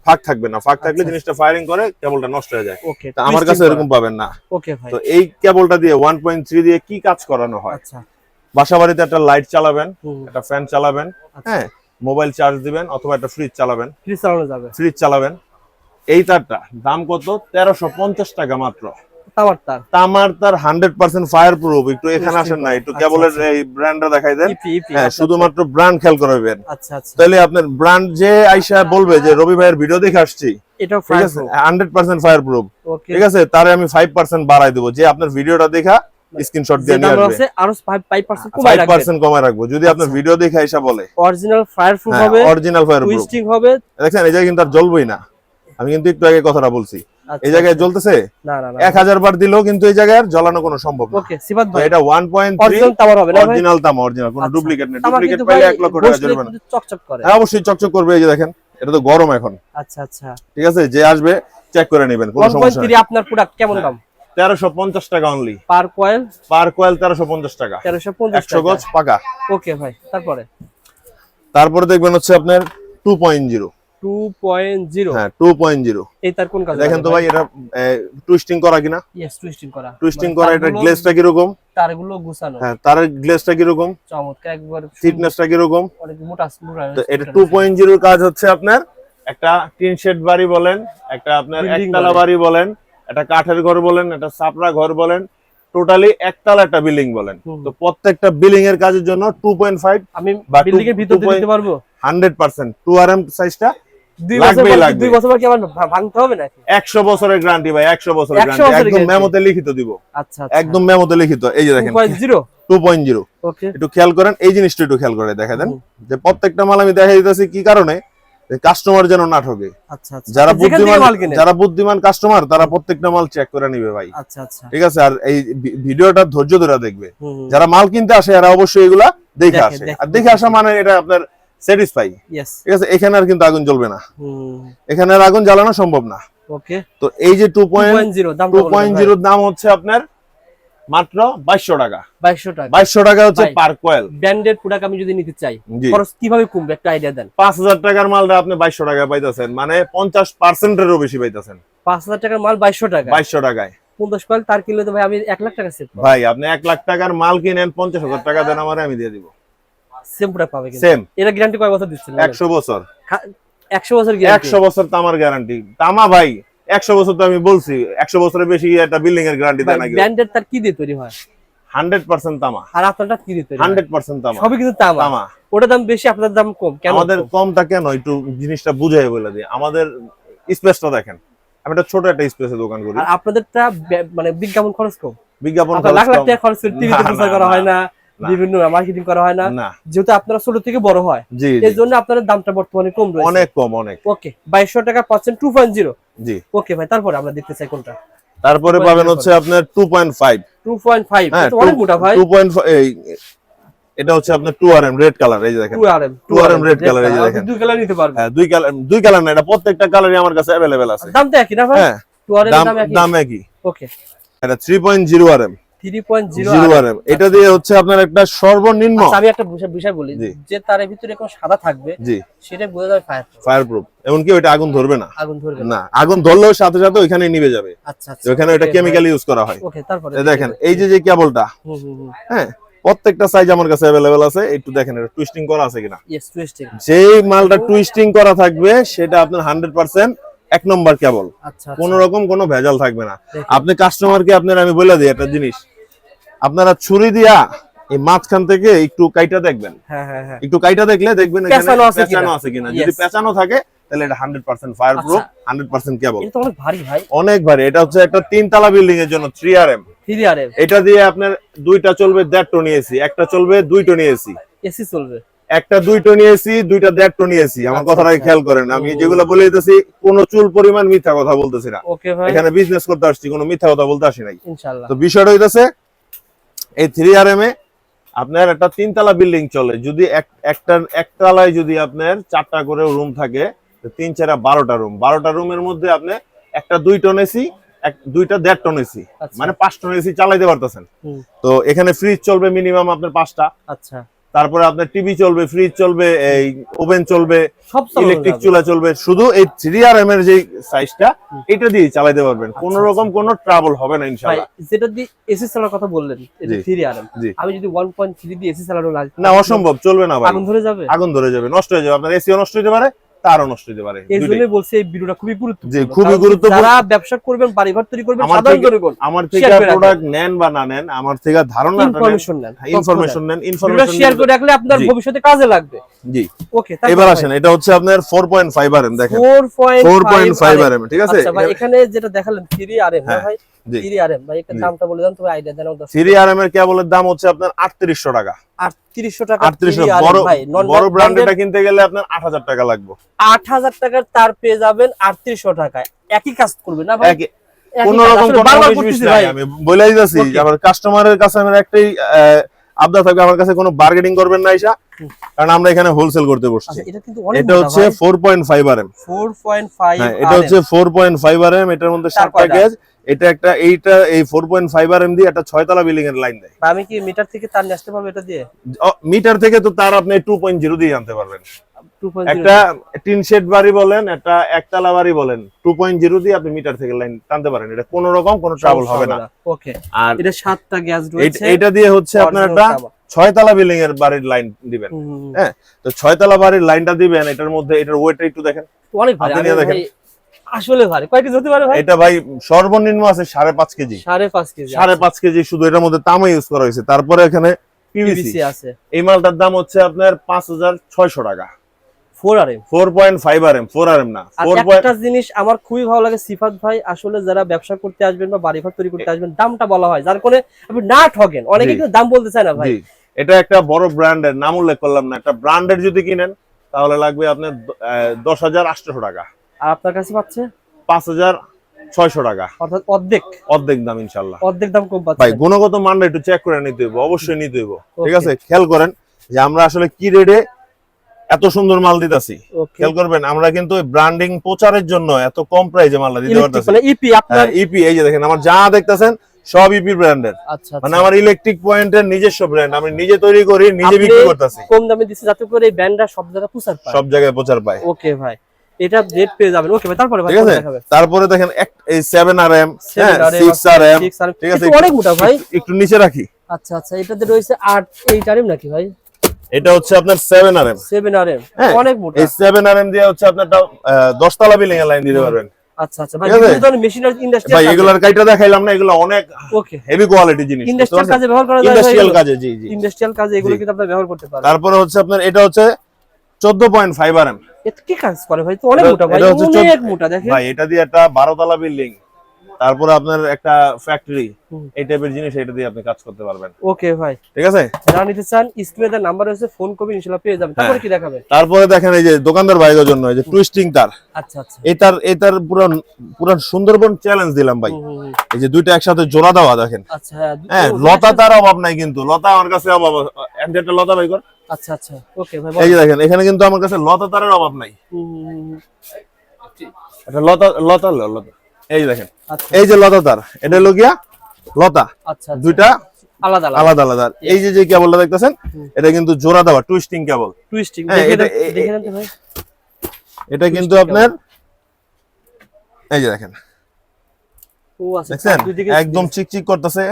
[SPEAKER 2] ফাঁক থাকবে না। ফাঁক থাকলে
[SPEAKER 1] আচ্ছা।
[SPEAKER 2] জিনিসটা ফায়ারিং করে কেবলটা নষ্ট হয়ে যায়।
[SPEAKER 1] ওকে
[SPEAKER 2] তা আমার কাছে এরকম পাবেন না।
[SPEAKER 1] ওকে ভাই।
[SPEAKER 2] তো এই কেবলটা দিয়ে ওয়ান পয়েন্ট থ্রি দিয়ে কি কাজ করানো হয়?
[SPEAKER 1] আচ্ছা।
[SPEAKER 2] বাসা বাড়িতে একটা লাইট চালাবেন একটা ফ্যান চালাবেন
[SPEAKER 1] আচ্ছা।
[SPEAKER 2] হ্যাঁ। মোবাইল চার্জ দিবেন অথবা একটা ফ্রিজ চালাবেন।
[SPEAKER 1] ফ্রি চালানো যাবে।
[SPEAKER 2] ফ্রিজ চালাবেন। এই তারটা দাম কত? তেরোশো পঞ্চাশ টাকা মাত্র।
[SPEAKER 1] টাওয়ার তার।
[SPEAKER 2] তামার তার হান্ড্রেড পার্সেন্ট ফায়ার প্রুফ একটু এখানে আসেন না একটু
[SPEAKER 1] আচ্ছা,
[SPEAKER 2] কেবলের
[SPEAKER 1] আচ্ছা।
[SPEAKER 2] এই ব্র্যান্ডটা দেখাই দেন। হ্যাঁ
[SPEAKER 1] আচ্ছা,
[SPEAKER 2] শুধুমাত্র ব্র্যান্ড খেয়াল করবেন
[SPEAKER 1] আচ্ছা আচ্ছা।
[SPEAKER 2] তাহলে আপনার ব্র্যান্ড যে আইসা বলবে যে রবি ভাইয়ের ভিডিও দেখে আসছি। ঠিক
[SPEAKER 1] ফায়ার
[SPEAKER 2] প্রুফ
[SPEAKER 1] ওকে
[SPEAKER 2] ঠিক আছে? তারে আমি ফাইভ পার্সেন্ট বাড়াই দেবো। যে আপনার ভিডিওটা দেখা স্ক্রিনশট দিয়ে নিয়ে আসবে।
[SPEAKER 1] আছে আরও 5% কমাই
[SPEAKER 2] ফাইভ
[SPEAKER 1] রাখবেন।
[SPEAKER 2] পার্সেন্ট কমায় রাখব। যদি আপনার
[SPEAKER 1] আচ্ছা।
[SPEAKER 2] ভিডিও দেখে আইসা বলে।
[SPEAKER 1] অরিজিনাল ফায়ার প্রুফ
[SPEAKER 2] হ্যাঁ
[SPEAKER 1] হবে
[SPEAKER 2] অরিজিনাল ফায়ার প্রুফ
[SPEAKER 1] টুইস্টিং হবে।
[SPEAKER 2] দেখছেন এই জায়গায় কিন্তু আর জ্বলবই না। আমি কিন্তু একটু আগে কথাটা বলছি।
[SPEAKER 1] আচ্ছা,
[SPEAKER 2] এই জায়গায়
[SPEAKER 1] আচ্ছা।
[SPEAKER 2] জ্বলতেছে?
[SPEAKER 1] না না না
[SPEAKER 2] এক হাজার বার দিলেও কিন্তু এই জায়গায় আর জ্বালানো কোনো সম্ভব না।
[SPEAKER 1] ওকে ভাই।
[SPEAKER 2] এটা one point three
[SPEAKER 1] original tower হবে না
[SPEAKER 2] অরিজিনাল দাম অরিজিনাল কোনো
[SPEAKER 1] আচ্ছা।
[SPEAKER 2] ডুপ্লিকেট নেই। ডুপ্লিকেট পাইলে
[SPEAKER 1] ভাই
[SPEAKER 2] এক লক্ষ টাকা জরিমানা।
[SPEAKER 1] চকচক করে।
[SPEAKER 2] হ্যাঁ অবশ্যই চকচক করবে এই যে দেখেন। এটা তো গরম এখন।
[SPEAKER 1] আচ্ছা আচ্ছা।
[SPEAKER 2] ঠিক আছে? যে আসবে চেক করে নেবেন কোনো সমস্যা নেই।
[SPEAKER 1] 1.3 আপনার প্রোডাক্ট কেমন দাম?
[SPEAKER 2] তেরোশো পঞ্চাশ টাকা only
[SPEAKER 1] per coil?
[SPEAKER 2] Per coil তেরোশো পঞ্চাশ টাকা।
[SPEAKER 1] 1350
[SPEAKER 2] একশো গজ পাকা।
[SPEAKER 1] ওকে ভাই তারপরে?
[SPEAKER 2] তারপরে দেখবেন হচ্ছে আপনার টু পয়েন্ট জিরো
[SPEAKER 1] 2.0
[SPEAKER 2] হ্যাঁ টু পয়েন্ট জিরো
[SPEAKER 1] এই তার কোন কাজ
[SPEAKER 2] দেখেন তো ভাই এটা টুইস্টিং করা কিনা?
[SPEAKER 1] ইয়েস টুইস্টিং করা।
[SPEAKER 2] টুইস্টিং
[SPEAKER 1] মানে
[SPEAKER 2] করা এটা গ্লেজটা কীরকম?
[SPEAKER 1] তারগুলো গুছানো।
[SPEAKER 2] হ্যাঁ তার গ্লেজটা কীরকম?
[SPEAKER 1] চমৎকার একবার
[SPEAKER 2] ফিটনেসটা কীরকম?
[SPEAKER 1] অনেক মোটা মোটা
[SPEAKER 2] তো এটা টু পয়েন্ট জিরোর কাজ হচ্ছে আপনার একটা টিন শেড বাড়ি বলেন একটা আপনার একতলা।
[SPEAKER 1] বাড়ি
[SPEAKER 2] বলেন একটা কাঠের ঘর বলেন একটা সাপড়া ঘর বলেন টোটালি একতলা একটা বিল্ডিং বলেন। তো প্রত্যেকটা বিল্ডিং এর কাজের জন্য টু পয়েন্ট ফাইভ
[SPEAKER 1] আমি বিল্ডিং এর ভিতর দিতে পারব?
[SPEAKER 2] Hundred percent two R M সাইজটা
[SPEAKER 1] দুই বছর কি- আবার ভাঙতে হবে নাকি?
[SPEAKER 2] একশো বছরের গ্যারান্টি ভাই একশো বছরের
[SPEAKER 1] 100
[SPEAKER 2] গ্যারান্টি একদম মেমোতে লিখিত দিব।
[SPEAKER 1] আচ্ছা আচ্ছা।
[SPEAKER 2] একদম মেমোতে লিখিত। এই যে দেখেন
[SPEAKER 1] 2.0
[SPEAKER 2] টু পয়েন্ট জিরো
[SPEAKER 1] ওকে
[SPEAKER 2] একটু খেয়াল করেন এই জিনিসটা একটু খেয়াল করে দেখা দেন। যে প্রত্যেকটা মাল আমি দেখা দিতেছি কি কারণে? কাস্টমার যেন না ঠকে
[SPEAKER 1] আচ্ছা আচ্ছা।
[SPEAKER 2] যারা বুদ্ধিমান যারা বুদ্ধিমান কাস্টমার তারা প্রত্যেকটা মাল চেক করে নিবে ভাই।
[SPEAKER 1] আচ্ছা
[SPEAKER 2] ঠিক আছে? আর এই ভিডিওটা ধৈর্য ধরে দেখবে। যারা মাল কিনতে আসে এরা অবশ্যই এগুলা দেখে আসে। আর দেখে আসা মানে এটা আপনার স্যাটিসফাই ঠিক আছে? এখানে আর কিন্তু আগুন জ্বলবে না। এখানে আর আগুন জ্বালানো সম্ভব না।
[SPEAKER 1] ওকে
[SPEAKER 2] তো এই যে টু পয়েন্ট
[SPEAKER 1] 2.0
[SPEAKER 2] টু পয়েন্ট জিরোর দাম হচ্ছে আপনার মাত্র বাইশশো টাকা।
[SPEAKER 1] 2200 টাকা।
[SPEAKER 2] বাইশশো টাকা হচ্ছে পার কয়েল
[SPEAKER 1] ব্র্যান্ডেড প্রোডাক্ট আমি যদি নিতে চাই খরচ কীভাবে কমবে একটা আইডিয়া দেন।
[SPEAKER 2] পাঁচ হাজার টাকার মালটা আপনি বাইশশো টাকায় পাইতেছেন মানে পঞ্চাশ পার্সেন্টেরও বেশি পাইতেছেন।
[SPEAKER 1] 5000 টাকার মাল 2200 টাকা।
[SPEAKER 2] বাইশশো টাকায়।
[SPEAKER 1] 50 কয়েল তার কিলো তো ভাই আমি 1 লাখ টাকা সেভ
[SPEAKER 2] ভাই আপনি এক লাখ টাকার মাল কিনেন পঞ্চাশ হাজার টাকা দেন আমার আমি দিয়ে দিব।
[SPEAKER 1] সেম প্রোডাক্ট পাবে
[SPEAKER 2] সেম
[SPEAKER 1] এটা গ্যারান্টি কয় বছর দিচ্ছেন?
[SPEAKER 2] একশো বছর।
[SPEAKER 1] 100 বছর গ্যারান্টি
[SPEAKER 2] একশো বছর তামার গ্যারান্টি তামা ভাই একশো বছর তো আমি বলছি একশো বছরের বেশি একটা বিল্ডিং এর গ্যারান্টি দেয় নাকি?
[SPEAKER 1] ব্র্যান্ডেড তার কি দিয়ে তৈরি হয়?
[SPEAKER 2] হান্ড্রেড পার্সেন্ট তামা।
[SPEAKER 1] আর আপনারটা কি দিয়ে তৈরি
[SPEAKER 2] হান্ড্রেড পার্সেন্ট তামা।
[SPEAKER 1] সবই কিন্তু তামা।
[SPEAKER 2] তামা।
[SPEAKER 1] ওটার দাম বেশি আপনার দাম কম। কেন?
[SPEAKER 2] আমাদের কমটা কেন? একটু জিনিসটা বুঝাই বলে দিই। আমাদের স্পেসটা দেখেন। আমি একটা ছোট একটা স্পেসে দোকান করি।
[SPEAKER 1] আর আপনাদেরটা মানে বিজ্ঞাপন খরচ কম।
[SPEAKER 2] বিজ্ঞাপন
[SPEAKER 1] লাখ
[SPEAKER 2] খরচ
[SPEAKER 1] লাখ টাকা খরচ টিভিতে প্রচার করা হয় না। বিভিন্ন মার্কেটিং করা হয় না। যেহেতু আপনারা ছোট থেকে বড় হয় এই জন্য আপনাদের দামটা বর্তমানে কম রয়েছে।
[SPEAKER 2] অনেক কম অনেক।
[SPEAKER 1] ওকে বাইশশো টাকা পাচ্ছেন টু পয়েন্ট জিরো
[SPEAKER 2] জি।
[SPEAKER 1] ওকে ভাই তারপরে আমরা দেখতে চাই কোনটা।
[SPEAKER 2] তারপরে পাবেন হচ্ছে আপনার two point five
[SPEAKER 1] two point five অনেক মোটা ভাই।
[SPEAKER 2] টু পয়েন্ট এটা হচ্ছে আপনার two R M red colour এই যে দেখেন।
[SPEAKER 1] Two R M
[SPEAKER 2] 2RM red color, এই যে দেখেন।
[SPEAKER 1] দুই কালার নিতে পারবেন।
[SPEAKER 2] হ্যাঁ দুই কালার দুই কালার না এটা প্রত্যেকটা কালারই আমার কাছে অ্যাভেলেবেল আছে।
[SPEAKER 1] দাম তো একই না ভাই?
[SPEAKER 2] হ্যাঁ
[SPEAKER 1] টু আর এম
[SPEAKER 2] দাম
[SPEAKER 1] দাম একই।
[SPEAKER 2] দাম একই।
[SPEAKER 1] ওকে।
[SPEAKER 2] এটা থ্রি পয়েন্ট এটা দিয়ে হচ্ছে আপনার একটা সর্বনিম্ন
[SPEAKER 1] আচ্ছা আমি একটা বিষয়- বলি। যে তার ভিতরে কোনো সাদা থাকবে সেটা বোঝা যাবে ফায়ার
[SPEAKER 2] ফায়ার প্রুফ এমনকি ওইটা আগুন ধরবে না।
[SPEAKER 1] আগুন ধরবে
[SPEAKER 2] না। আগুন ধরলেও সাথে সাথে ওইখানে নিভে যাবে।
[SPEAKER 1] আচ্ছা আচ্ছা।
[SPEAKER 2] ওখানে কেমিক্যাল ইউজ করা হয়।
[SPEAKER 1] ওকে তারপরে
[SPEAKER 2] দেখেন এই যে যে কেবলটা হ্যাঁ প্রত্যেকটা সাইজ আমার কাছে অ্যাভেলেবেল আছে। একটু দেখেন এটা টুইস্টিং করা আছে কিনা?
[SPEAKER 1] ইয়েস টুইস্টিং
[SPEAKER 2] যেই মালটা টুইস্টিং করা থাকবে সেটা আপনার হান্ড্রেড পার্সেন্ট এক নম্বর কেবল
[SPEAKER 1] আচ্ছা
[SPEAKER 2] কোন রকম কোনো ভেজাল থাকবে না। আপনি কাস্টমারকে আপনার আমি বলে দিই একটা জিনিস। আপনারা ছুরি দিয়া এই মাঝখান থেকে একটু কাইটা দেখবেন।
[SPEAKER 1] হ্যাঁ হ্যাঁ হ্যাঁ।
[SPEAKER 2] একটু কাইটা দেখলে দেখবেন
[SPEAKER 1] পেঁচানো আছে কিনা।
[SPEAKER 2] যদি পেঁচানো থাকে তাহলে এটা হান্ড্রেড পার্সেন্ট ফায়ার প্রুফ
[SPEAKER 1] আচ্ছা।
[SPEAKER 2] হান্ড্রেড পার্সেন্ট কেবল
[SPEAKER 1] অনেক ভারী ভাই।
[SPEAKER 2] অনেক ভারী। এটা হচ্ছে একটা তিনতলা বিল্ডিং এর জন্য three R M
[SPEAKER 1] three R M
[SPEAKER 2] এটা দিয়ে আপনার দুইটা চলবে দেড় টন এসি একটা চলবে দুই টন এসি
[SPEAKER 1] এসি চলবে।
[SPEAKER 2] একটা দুই টন এসি দুইটা দেড় টন এসি আমার
[SPEAKER 1] আচ্ছা,
[SPEAKER 2] কথাটাকে
[SPEAKER 1] আচ্ছা।
[SPEAKER 2] খেয়াল করেন। আমি। যেগুলো বলে দিতেছি কোন চুল পরিমাণ মিথ্যা কথা বলতেছি না। এখানে বিজনেস করতে আসছি কোনো মিথ্যা কথা বলতে আসি নাই। তো বিষয়টা হইতেছে এই থ্রি আর এম এ আপনার একটা তিনতলা বিল্ডিং চলে। যদি একটা একতলায় যদি আপনার চারটা করে রুম থাকে তিন চারা বারোটা রুম বারোটা রুমের মধ্যে আপনি একটা দুই টন এসি দুইটা দেড় টন এসি
[SPEAKER 1] আচ্ছা।
[SPEAKER 2] মানে পাঁচ টন এসি চালাইতে পারতেছেন। তো এখানে ফ্রিজ চলবে মিনিমাম আপনার পাঁচটা।
[SPEAKER 1] আচ্ছা।
[SPEAKER 2] তারপরে আপনার টিভি চলবে ফ্রিজ চলবে এই ওভেন চলবে
[SPEAKER 1] সব
[SPEAKER 2] ইলেকট্রিক চুলা চলবে শুধু এই থ্রি আর এম এর যে সাইজটা এটা দিয়ে চালাইতে পারবেন। কোন
[SPEAKER 1] আচ্ছা,
[SPEAKER 2] রকম কোন ট্রাবল হবে না ইনশাআল্লাহ।
[SPEAKER 1] যেটা দিয়ে এসি চালার কথা বললেন এটা থ্রি আর এম আমি যদি ওয়ান পয়েন্ট থ্রি দিয়ে এসি চালানো লাগে
[SPEAKER 2] না অসম্ভব চলবে না ভাই।
[SPEAKER 1] আগুন ধরে যাবে?
[SPEAKER 2] আগুন ধরে যাবে নষ্ট হয়ে যাবে আপনার এসিও নষ্ট হতে পারে তারও নষ্ট হতে পারে
[SPEAKER 1] এর
[SPEAKER 2] দুইটাই।
[SPEAKER 1] জন্য বলছি এই ভিডিওটা খুবই গুরুত্বপূর্ণ।
[SPEAKER 2] জি, খুবই গুরুত্বপূর্ণ।
[SPEAKER 1] যারা ব্যবসা করবেন বাড়িঘর তৈরি করবেন সাধারণ জনগণ
[SPEAKER 2] আমার থেকে। প্রোডাক্ট নেন বা না নেন আমার থেকে ধারণা
[SPEAKER 1] ইনফরমেশন নেন
[SPEAKER 2] ইনফরমেশন নেন ইনফরমেশন
[SPEAKER 1] শেয়ার করে রাখলে আপনার ভবিষ্যতে কাজে লাগবে।
[SPEAKER 2] জি।
[SPEAKER 1] ওকে
[SPEAKER 2] এবার আসেন এটা হচ্ছে আপনার 4.5 আরএম দেখেন।
[SPEAKER 1] 4.5
[SPEAKER 2] 4.5 আরএম ঠিক আছে?
[SPEAKER 1] আচ্ছা ভাই এখানে যেটা দেখালেন 3 আরএম
[SPEAKER 2] হ্যাঁ,
[SPEAKER 1] ভাই?
[SPEAKER 2] জি।
[SPEAKER 1] 3 আরএম ভাই একটা দামটা বলে দেন তুমি আইডিয়া দেন আমাদের
[SPEAKER 2] 3 আরএম এর কেবলের দাম হচ্ছে আপনার 3800 টাকা?
[SPEAKER 1] 3800 টাকা
[SPEAKER 2] 3800 বড়
[SPEAKER 1] ভাই
[SPEAKER 2] বড় ব্র্যান্ডেরটা কিনতে গেলে আপনার 8000 টাকা লাগবে।
[SPEAKER 1] 8000 টাকার তার পেয়ে যাবেন 3800 টাকায়। একই কাজ করবে না ভাই?
[SPEAKER 2] একই
[SPEAKER 1] একই
[SPEAKER 2] কোন রকম
[SPEAKER 1] আসলে
[SPEAKER 2] কোনো
[SPEAKER 1] বারবার
[SPEAKER 2] উনিশ বিশ
[SPEAKER 1] করতেছি
[SPEAKER 2] নাই,
[SPEAKER 1] ভাই।
[SPEAKER 2] আমি বলেই যাচ্ছি। আমার কাস্টমারের কাছে আমার একটাই থাকবে আমার কাছে কোনো বার্গেনিং করবেন না কারণ আমরা এখানে হোলসেল করতে বসছি।
[SPEAKER 1] আচ্ছা এটা
[SPEAKER 2] হচ্ছে 4.5 আরএম
[SPEAKER 1] 4.5
[SPEAKER 2] হ্যাঁ এটা হচ্ছে 4.5 আরএম এটার মধ্যে এটা একটা এইটা এই 4.5 আরএম দিয়ে একটা ছয়তলা বিল্ডিং এর লাইন দেয়।
[SPEAKER 1] আমি কি মিটার থেকে তার নিয়ে আসতে পারব এটা দিয়ে?
[SPEAKER 2] মিটার থেকে তো তার আপনি 2.0 দিয়ে আনতে পারবেন। একটা টিন শেড বাড়ি বলেন একটা একতলা বাড়ি বলেন 2.0 দিয়ে আপনি মিটার থেকে লাইন টানতে পারেন। এটা কোনো রকম কোনো ট্রাবল হবে না।
[SPEAKER 1] ওকে
[SPEAKER 2] আর
[SPEAKER 1] এটা সাতটা গ্যাস রয়েছে।
[SPEAKER 2] এইটা দিয়ে হচ্ছে আপনার একটা ছয়তলা বিল্ডিং এর বাড়ির লাইন দিবেন। হ্যাঁ তো ছয়তলা বাড়ির লাইনটা দিবেন এটার মধ্যে এটার ওয়েটটা একটু দেখেন।
[SPEAKER 1] অনেক
[SPEAKER 2] নিয়ে দেখেন।
[SPEAKER 1] আসলে ভারী। কয় কেজি হতে পারে ভাই?
[SPEAKER 2] এটা ভাই সর্বনিম্ন আছে সাড়ে পাঁচ কেজি।
[SPEAKER 1] সাড়ে পাঁচ কেজি
[SPEAKER 2] সাড়ে পাঁচ কেজি শুধু এটার মধ্যে তামা ইউজ করা হয়েছে। তারপরে এখানে পিভিসি
[SPEAKER 1] আছে।
[SPEAKER 2] এই মালটার দাম হচ্ছে আপনার পাঁচ হাজার ছয়শো টাকা।
[SPEAKER 1] Four R M
[SPEAKER 2] four point five R M four R না।
[SPEAKER 1] আর একটা জিনিস আমার খুবই ভালো লাগে সিফাত ভাই আসলে যারা ব্যবসা করতে আসবেন বা বাড়ি ঘর তৈরি করতে আসবেন দামটা বলা হয়। যার কোনে আপনি না ঠকেন অনেকে। কিন্তু দাম বলতে চায় না ভাই।
[SPEAKER 2] এটা একটা বড় ব্র্যান্ডের নাম উল্লেখ করলাম না একটা ব্র্যান্ডের যদি কিনেন তাহলে লাগবে আপনার দ- আহ, দশ হাজার আটশোশো টাকা।
[SPEAKER 1] আর আপনার কাছে পাচ্ছে?
[SPEAKER 2] পাঁচ হাজার ছয়শো টাকা।
[SPEAKER 1] অর্থাৎ অর্ধেক।
[SPEAKER 2] অর্ধেক দাম ইনশাল্লাহ
[SPEAKER 1] অর্ধেক দাম কম পাচ্ছে।
[SPEAKER 2] ভাই গুণগত মানটা একটু চেক করে নিতে হইব অবশ্যই নিতে হইব। ঠিক আছে? খেয়াল করেন যে আমরা আসলে কি রেটে এত সুন্দর মাল দিতেছি। খেয়াল করবেন আমরা কিন্তু ব্র্যান্ডিং প্রচারের জন্য এত কম প্রাইসে মালটা দিতে পারতেছি।
[SPEAKER 1] মানে ইপি আপনার
[SPEAKER 2] ইপি এই যে দেখেন আমার যা দেখতেছেন সব ইপি ব্র্যান্ডের
[SPEAKER 1] আচ্ছা
[SPEAKER 2] মানে
[SPEAKER 1] আচ্ছা
[SPEAKER 2] আমার ইলেকট্রিক পয়েন্টের নিজস্ব ব্র্যান্ড আমি নিজে তৈরি করি নিজে বিক্রি করতেছি।
[SPEAKER 1] কম দামে দিচ্ছে যাতে করে এই ব্যান্ডটা সব জায়গায় প্রচার পায়।
[SPEAKER 2] সব জায়গায় প্রচার পায়।
[SPEAKER 1] ওকে ভাই। এটা রেট পেয়ে যাবেন। ওকে ভাই তারপরে ভাই
[SPEAKER 2] তারপরে দেখেন এই seven R M
[SPEAKER 1] 7RM
[SPEAKER 2] six R M ঠিক আছে,
[SPEAKER 1] একটু অনেক মোটা ভাই।
[SPEAKER 2] একটু নিচে রাখি।
[SPEAKER 1] আচ্ছা আচ্ছা এটাতে রয়েছে আট এইট আরএম নাকি ভাই?
[SPEAKER 2] এটা হচ্ছে আপনার seven R M
[SPEAKER 1] seven RM
[SPEAKER 2] হ্যাঁ,
[SPEAKER 1] অনেক মোটা।
[SPEAKER 2] এই সেভেন আর এম দিয়ে হচ্ছে আপনার একটা, আহ, দশতলা বিল্ডিং এর লাইন দিতে পারবেন।
[SPEAKER 1] আচ্ছা আচ্ছা ভাই মেশিনারি ইন্ডাস্ট্রি
[SPEAKER 2] ভাই এগুলার কাইটা দেখাইলাম না এগুলো অনেক
[SPEAKER 1] ওকে
[SPEAKER 2] হেভি কোয়ালিটি জিনিস
[SPEAKER 1] ইন্ডাস্ট্রিয়াল কাজে ব্যবহার করা যায়
[SPEAKER 2] ইন্ডাস্ট্রিয়াল কাজে জি জি।
[SPEAKER 1] ইন্ডাস্ট্রিয়াল কাজে এগুলো কিন্তু ব্যবহার করতে পারেন
[SPEAKER 2] তারপরে হচ্ছে আপনার এটা হচ্ছে চোদ্দ পয়েন্ট ফাইভ আর এম
[SPEAKER 1] কি কাজ করে ভাই? তো অনেক মোটা ভাই অনেক মোটা দেখেন।
[SPEAKER 2] ভাই এটা দিয়ে একটা বারো তলা বিল্ডিং তারপরে আপনার একটা ফ্যাক্টরি এই টাইপের জিনিস এটা দিয়ে আপনি কাজ করতে পারবেন।
[SPEAKER 1] ওকে ভাই।
[SPEAKER 2] ঠিক আছে?
[SPEAKER 1] যারা নিতে চান স্ক্রিনে তার নাম্বার রয়েছে ফোন করবেন ইনশাআল্লাহ পেয়ে যাবেন। তারপরে কি দেখাবে
[SPEAKER 2] তারপরে দেখেন এই যে দোকানদার ভাইদের জন্য এই যে টুইস্টিং তার।
[SPEAKER 1] আচ্ছা আচ্ছা।
[SPEAKER 2] এই তার এই তার পুরো পুরো সুন্দরবন চ্যালেঞ্জ দিলাম ভাই। এই যে দুইটা একসাথে জোড়া দেওয়া দেখেন।
[SPEAKER 1] আচ্ছা হ্যাঁ
[SPEAKER 2] হ্যাঁ লতা তার অভাব নাই কিন্তু লতা আমার কাছে অভাব একটা লতা ভাই কর।
[SPEAKER 1] আচ্ছা আচ্ছা। ওকে ভাই
[SPEAKER 2] এই যে দেখেন এখানে কিন্তু আমার কাছে লতা তারের অভাব নাই।
[SPEAKER 1] হুম।
[SPEAKER 2] এটা লতা লতা লতা। এই দেখেন
[SPEAKER 1] আচ্ছা।
[SPEAKER 2] এই যে লতা তার এটা হলো গিয়া লতা।
[SPEAKER 1] আচ্ছা আচ্ছা।
[SPEAKER 2] দুইটা
[SPEAKER 1] আলাদা আলাদা।
[SPEAKER 2] আলাদা আলাদা। এই যে যে কেবলটা দেখতেছেন এটা কিন্তু জোড়া দেওয়া টুইস্টিং কেবল
[SPEAKER 1] টুইস্টিং
[SPEAKER 2] হ্যাঁ, এটা-
[SPEAKER 1] ভাই।
[SPEAKER 2] কিন্তু আপনার এই যে দেখেন
[SPEAKER 1] আচ্ছা
[SPEAKER 2] দেখছেন? একদম চিকচিক করতেছে।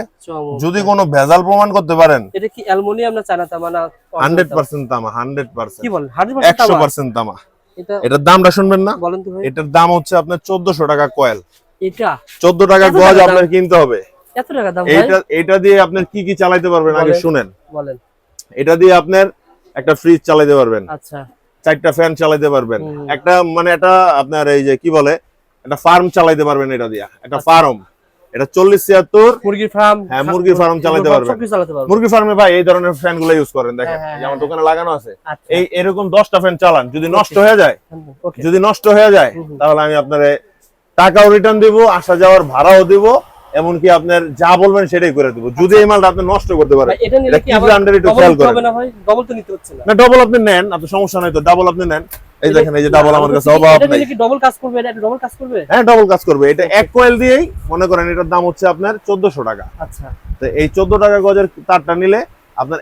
[SPEAKER 2] যদি কোনো ভেজাল প্রমাণ করতে পারেন
[SPEAKER 1] এটা কি অ্যালুমিনিয়াম না চায়না তামা না
[SPEAKER 2] হান্ড্রেড পার্সেন্ট তামা হান্ড্রেড
[SPEAKER 1] কি বলেন? হান্ড্রেড পার্সেন্ট
[SPEAKER 2] একশো
[SPEAKER 1] তামা। এটা
[SPEAKER 2] এটার দামটা শুনবেন না?
[SPEAKER 1] বলেন তো ভাই।
[SPEAKER 2] এটার দাম হচ্ছে আপনার চোদ্দশো টাকা কয়েল।
[SPEAKER 1] এটা?
[SPEAKER 2] টাকা গজ আপনার কিনতে হবে।
[SPEAKER 1] এত টাকা দাম
[SPEAKER 2] এইটা এটা দিয়ে আপনার কি কি চালাইতে পারবেন আগে শুনেন।
[SPEAKER 1] বলেন।
[SPEAKER 2] এটা দিয়ে আপনার একটা ফ্রিজ চালাইতে পারবেন।
[SPEAKER 1] আচ্ছা।
[SPEAKER 2] চারটা ফ্যান চালাইতে পারবেন। একটা মানে একটা আপনার এই যে কি বলে একটা ফার্ম চালাইতে পারবেন এটা দিয়া। একটা
[SPEAKER 1] আচ্ছা।
[SPEAKER 2] ফার্ম। এটা চল্লিশ ছিয়াত্তর।
[SPEAKER 1] মুরগির ফার্ম
[SPEAKER 2] হ্যাঁ, মুরগির ফার্ম চালাতে পারবেন। মুরগি ফার্মে ভাই এই ধরনের ফ্যানগুলো ইউজ করেন দেখেন।
[SPEAKER 1] হ্যাঁ, হ্যাঁ,
[SPEAKER 2] আমার
[SPEAKER 1] হ্যাঁ।
[SPEAKER 2] দোকানে লাগানো আছে।
[SPEAKER 1] আচ্ছা।
[SPEAKER 2] এই এরকম দশটা ফ্যান চালান যদি নষ্ট হয়ে যায় যদি নষ্ট হয়ে যায়। তাহলে আমি আপনার টাকাও রিটার্ন দিব আসা যাওয়ার ভাড়াও দিব এমনকি আপনার যা বলবেন সেটাই করে দিব। যদি এই মালটা আপনি নষ্ট করতে পারেন
[SPEAKER 1] এটা কি
[SPEAKER 2] ব্র্যান্ডের একটু খেয়াল করেন।
[SPEAKER 1] হবে না ডবল তো নিতে হচ্ছে না।
[SPEAKER 2] না ডবল আপনি নেন আপনি সমস্যা নাই তো ডাবল আপনি নেন। এই দেখেন এই যে ডাবল আমার কাছে অভাব নাই।
[SPEAKER 1] ডবল কাজ করবে? এটা ডবল কাজ করবে?
[SPEAKER 2] হ্যাঁ ডবল কাজ করবে। এটা এক কয়েল দিয়েই মনে করেন এটার দাম হচ্ছে আপনার চোদ্দশো টাকা।
[SPEAKER 1] আচ্ছা।
[SPEAKER 2] তো এই টাকা গজের তারটা নিলে আপনার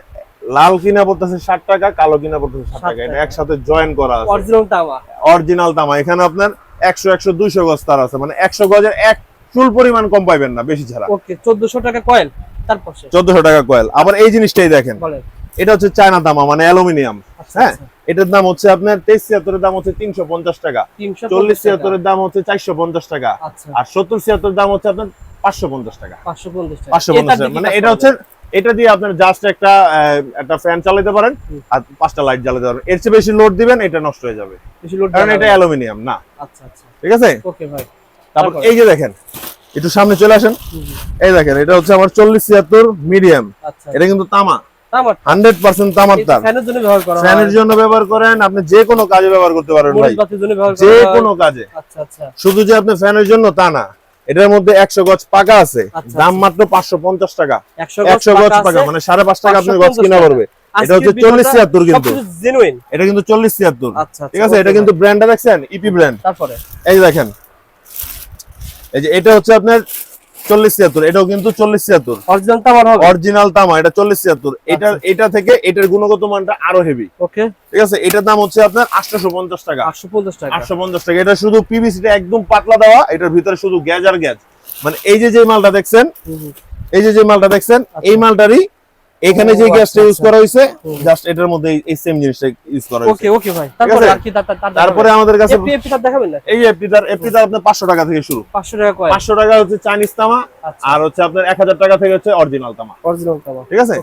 [SPEAKER 2] লাল কিনা পড়তেছে ষাট টাকা কালো কিনা পড়তেছে
[SPEAKER 1] 60
[SPEAKER 2] টাকা। এটা একসাথে জয়েন করা আছে।
[SPEAKER 1] অরিজিনাল তামা।
[SPEAKER 2] অরিজিনাল তামা। এখানে আপনার একশো একশো দুইশো গজ তার আছে। মানে একশো গজের এক চুল পরিমাণ কম পাইবেন না বেশি ছাড়া।
[SPEAKER 1] ওকে 1400 টাকা কয়েল তারপর শেষ।
[SPEAKER 2] চোদ্দশো টাকা কয়েল আবার এই জিনিসটাই দেখেন।
[SPEAKER 1] বলেন।
[SPEAKER 2] এটা হচ্ছে চায়না তামা মানে অ্যালুমিনিয়াম।
[SPEAKER 1] আচ্ছা
[SPEAKER 2] হ্যাঁ?
[SPEAKER 1] আচ্ছা।
[SPEAKER 2] এটার দাম হচ্ছে আপনার তেইশ ছিয়াত্তরের দাম হচ্ছে তিনশো পঞ্চাশ টাকা। চল্লিশ। ছিয়াত্তরের দাম হচ্ছে চারশো পঞ্চাশ টাকা।
[SPEAKER 1] আচ্ছা।
[SPEAKER 2] আর সত্তর ছিয়াত্তর দাম হচ্ছে আপনার পাঁচশো পঞ্চাশ টাকা। পাঁচশো পঞ্চাশ মানে এটা হচ্ছে এটা দিয়ে আপনার জাস্ট একটা একটা ফ্যান চালাতে পারেন আর পাঁচটা লাইট জ্বালাতে পারেন। এর চেয়ে বেশি লোড দিবেন এটা নষ্ট হয়ে যাবে।
[SPEAKER 1] বেশি লোড
[SPEAKER 2] কারণ এটা অ্যালুমিনিয়াম না।
[SPEAKER 1] আচ্ছা আচ্ছা।
[SPEAKER 2] ঠিক আছে?
[SPEAKER 1] ওকে ভাই।
[SPEAKER 2] তারপর? এই যে দেখেন একটু সামনে চলে আসেন। এই দেখেন এটা হচ্ছে আমার চল্লিশ ছিয়াত্তর মিডিয়াম এটা কিন্তু তামা। হান্ড্রেড পার্সেন্ট তামার তার
[SPEAKER 1] ফ্যানের জন্য ব্যবহার করা
[SPEAKER 2] ফ্যানের জন্য ব্যবহার করেন আপনি যে কোনো কাজে ব্যবহার করতে পারেন ভাই।
[SPEAKER 1] মরিচ বাতির জন্য ব্যবহার করা
[SPEAKER 2] যে কোনো কাজে।
[SPEAKER 1] আচ্ছা আচ্ছা।
[SPEAKER 2] শুধু যে আপনি ফ্যানের জন্য তা না এটার মধ্যে একশো গজ পাকা আছে।
[SPEAKER 1] আচ্ছা,
[SPEAKER 2] দাম মাত্র পাঁচশো পঞ্চাশ টাকা। একশো গজ পাকা মানে সাড়ে পাঁচ টাকা আপনার গজ কিনা। পড়বে এটা হচ্ছে চল্লিশ ছিয়াত্তর কিন্তু। এটা কিন্তু চল্লিশ ছিয়াত্তর।
[SPEAKER 1] আচ্ছা
[SPEAKER 2] ঠিক আছে? এটা কিন্তু ব্র্যান্ডটা দেখছেন? ইপি ব্র্যান্ড
[SPEAKER 1] তারপরে?
[SPEAKER 2] এই দেখেন। এই যে এটা হচ্ছে আপনার চল্লিশ ছিয়াত্তর এটাও কিন্তু চল্লিশ ছিয়াত্তর।
[SPEAKER 1] অরিজিনাল হবে?
[SPEAKER 2] অরিজিনাল তামা এটা চল্লিশ ছিয়াত্তর। এটা
[SPEAKER 1] আচ্ছা।
[SPEAKER 2] এটা থেকে এটার গুণগত মানটা আরও হেভি
[SPEAKER 1] ওকে
[SPEAKER 2] ঠিক আছে? এটার দাম হচ্ছে আপনার আটশো পঞ্চাশ টাকা।
[SPEAKER 1] 850 টাকা।
[SPEAKER 2] আটশো পঞ্চাশ টাকা। এটা শুধু পিভিসিটা একদম পাতলা দেওয়া এটার ভিতরে শুধু গ্যাজ আর গ্যাজ। মানে এই যে যে মালটা দেখছেন। এই যে যে মালটা দেখছেন এই মালটারই এখানে যে গ্যাসটা
[SPEAKER 1] আচ্ছা,
[SPEAKER 2] ইউজ
[SPEAKER 1] আচ্ছা।
[SPEAKER 2] করা হয়েছে জাস্ট এটার মধ্যে এই সেম জিনিসটা ইউজ করা হয়েছে
[SPEAKER 1] ওকে ওকে ভাই। তারপরে আর কি তার- তার- তার-
[SPEAKER 2] তারপরে আমাদের কাছে
[SPEAKER 1] এপি তার দেখাবেন না?
[SPEAKER 2] এই এফটি তার এফটি তার আপনার পাঁচশো টাকা থেকে শুরু।
[SPEAKER 1] 500 টাকা কয়েল
[SPEAKER 2] পাঁচশো টাকা হচ্ছে চাইনিজ তামা
[SPEAKER 1] আচ্ছা।
[SPEAKER 2] আর হচ্ছে আপনার এক হাজার টাকা থেকে হচ্ছে অরিজিনাল তামা।
[SPEAKER 1] অরিজিনাল তামা।
[SPEAKER 2] ঠিক আছে?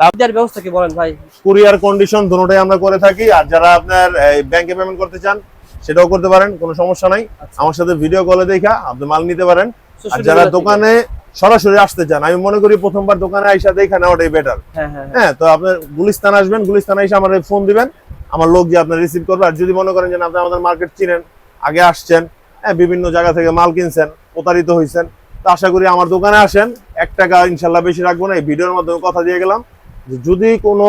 [SPEAKER 1] তার ব্যবস্থা কি বলেন ভাই?
[SPEAKER 2] কুরিয়ার কন্ডিশন দুটোটাই আমরা করে থাকি আর যারা আপনার ব্যাংকে পেমেন্ট করতে চান সেটাও করতে পারেন কোনো সমস্যা নাই।
[SPEAKER 1] আচ্ছা।
[SPEAKER 2] আমার সাথে ভিডিও কলে দেখা আপনি মাল নিতে পারেন। আর যারা দোকানে সরাসরি আসতে চান। আমি মনে করি প্রথমবার দোকানে আইসা দেখা নেওয়াটাই বেটার
[SPEAKER 1] হ্যাঁ হ্যাঁ হ্যাঁ।
[SPEAKER 2] হ্যাঁ তো আপনার গুলিস্তান আসবেন গুলিস্তান এসে আমার ফোন দিবেন। আমার লোক গিয়ে আপনার রিসিভ করবে। আর যদি মনে করেন যে আপনি আমাদের মার্কেট চিনেন আগে আসছেন হ্যাঁ বিভিন্ন জায়গা থেকে মাল কিনছেন প্রতারিত হয়েছেন তো আশা করি আমার দোকানে আসেন। এক টাকা ইনশাল্লাহ বেশি রাখব না। এই ভিডিওর মাধ্যমে কথা দিয়ে গেলাম যে যদি কোনো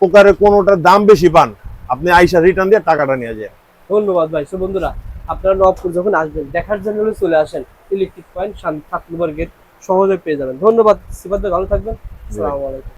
[SPEAKER 2] প্রকারে কোনোটার দাম বেশি পান আপনি আইসা রিটার্ন দিয়ে টাকাটা নিয়ে যায়
[SPEAKER 1] ধন্যবাদ ভাই। সো বন্ধুরা আপনারা নবপুর যখন আসবেন দেখার জন্য চলে আসেন। ইলেকট্রিক পয়েন্ট সাত নম্বর গেট সহজে পেয়ে যাবেন। ধন্যবাদ সিফাত ভালো থাকবেন। আসসালামু আলাইকুম।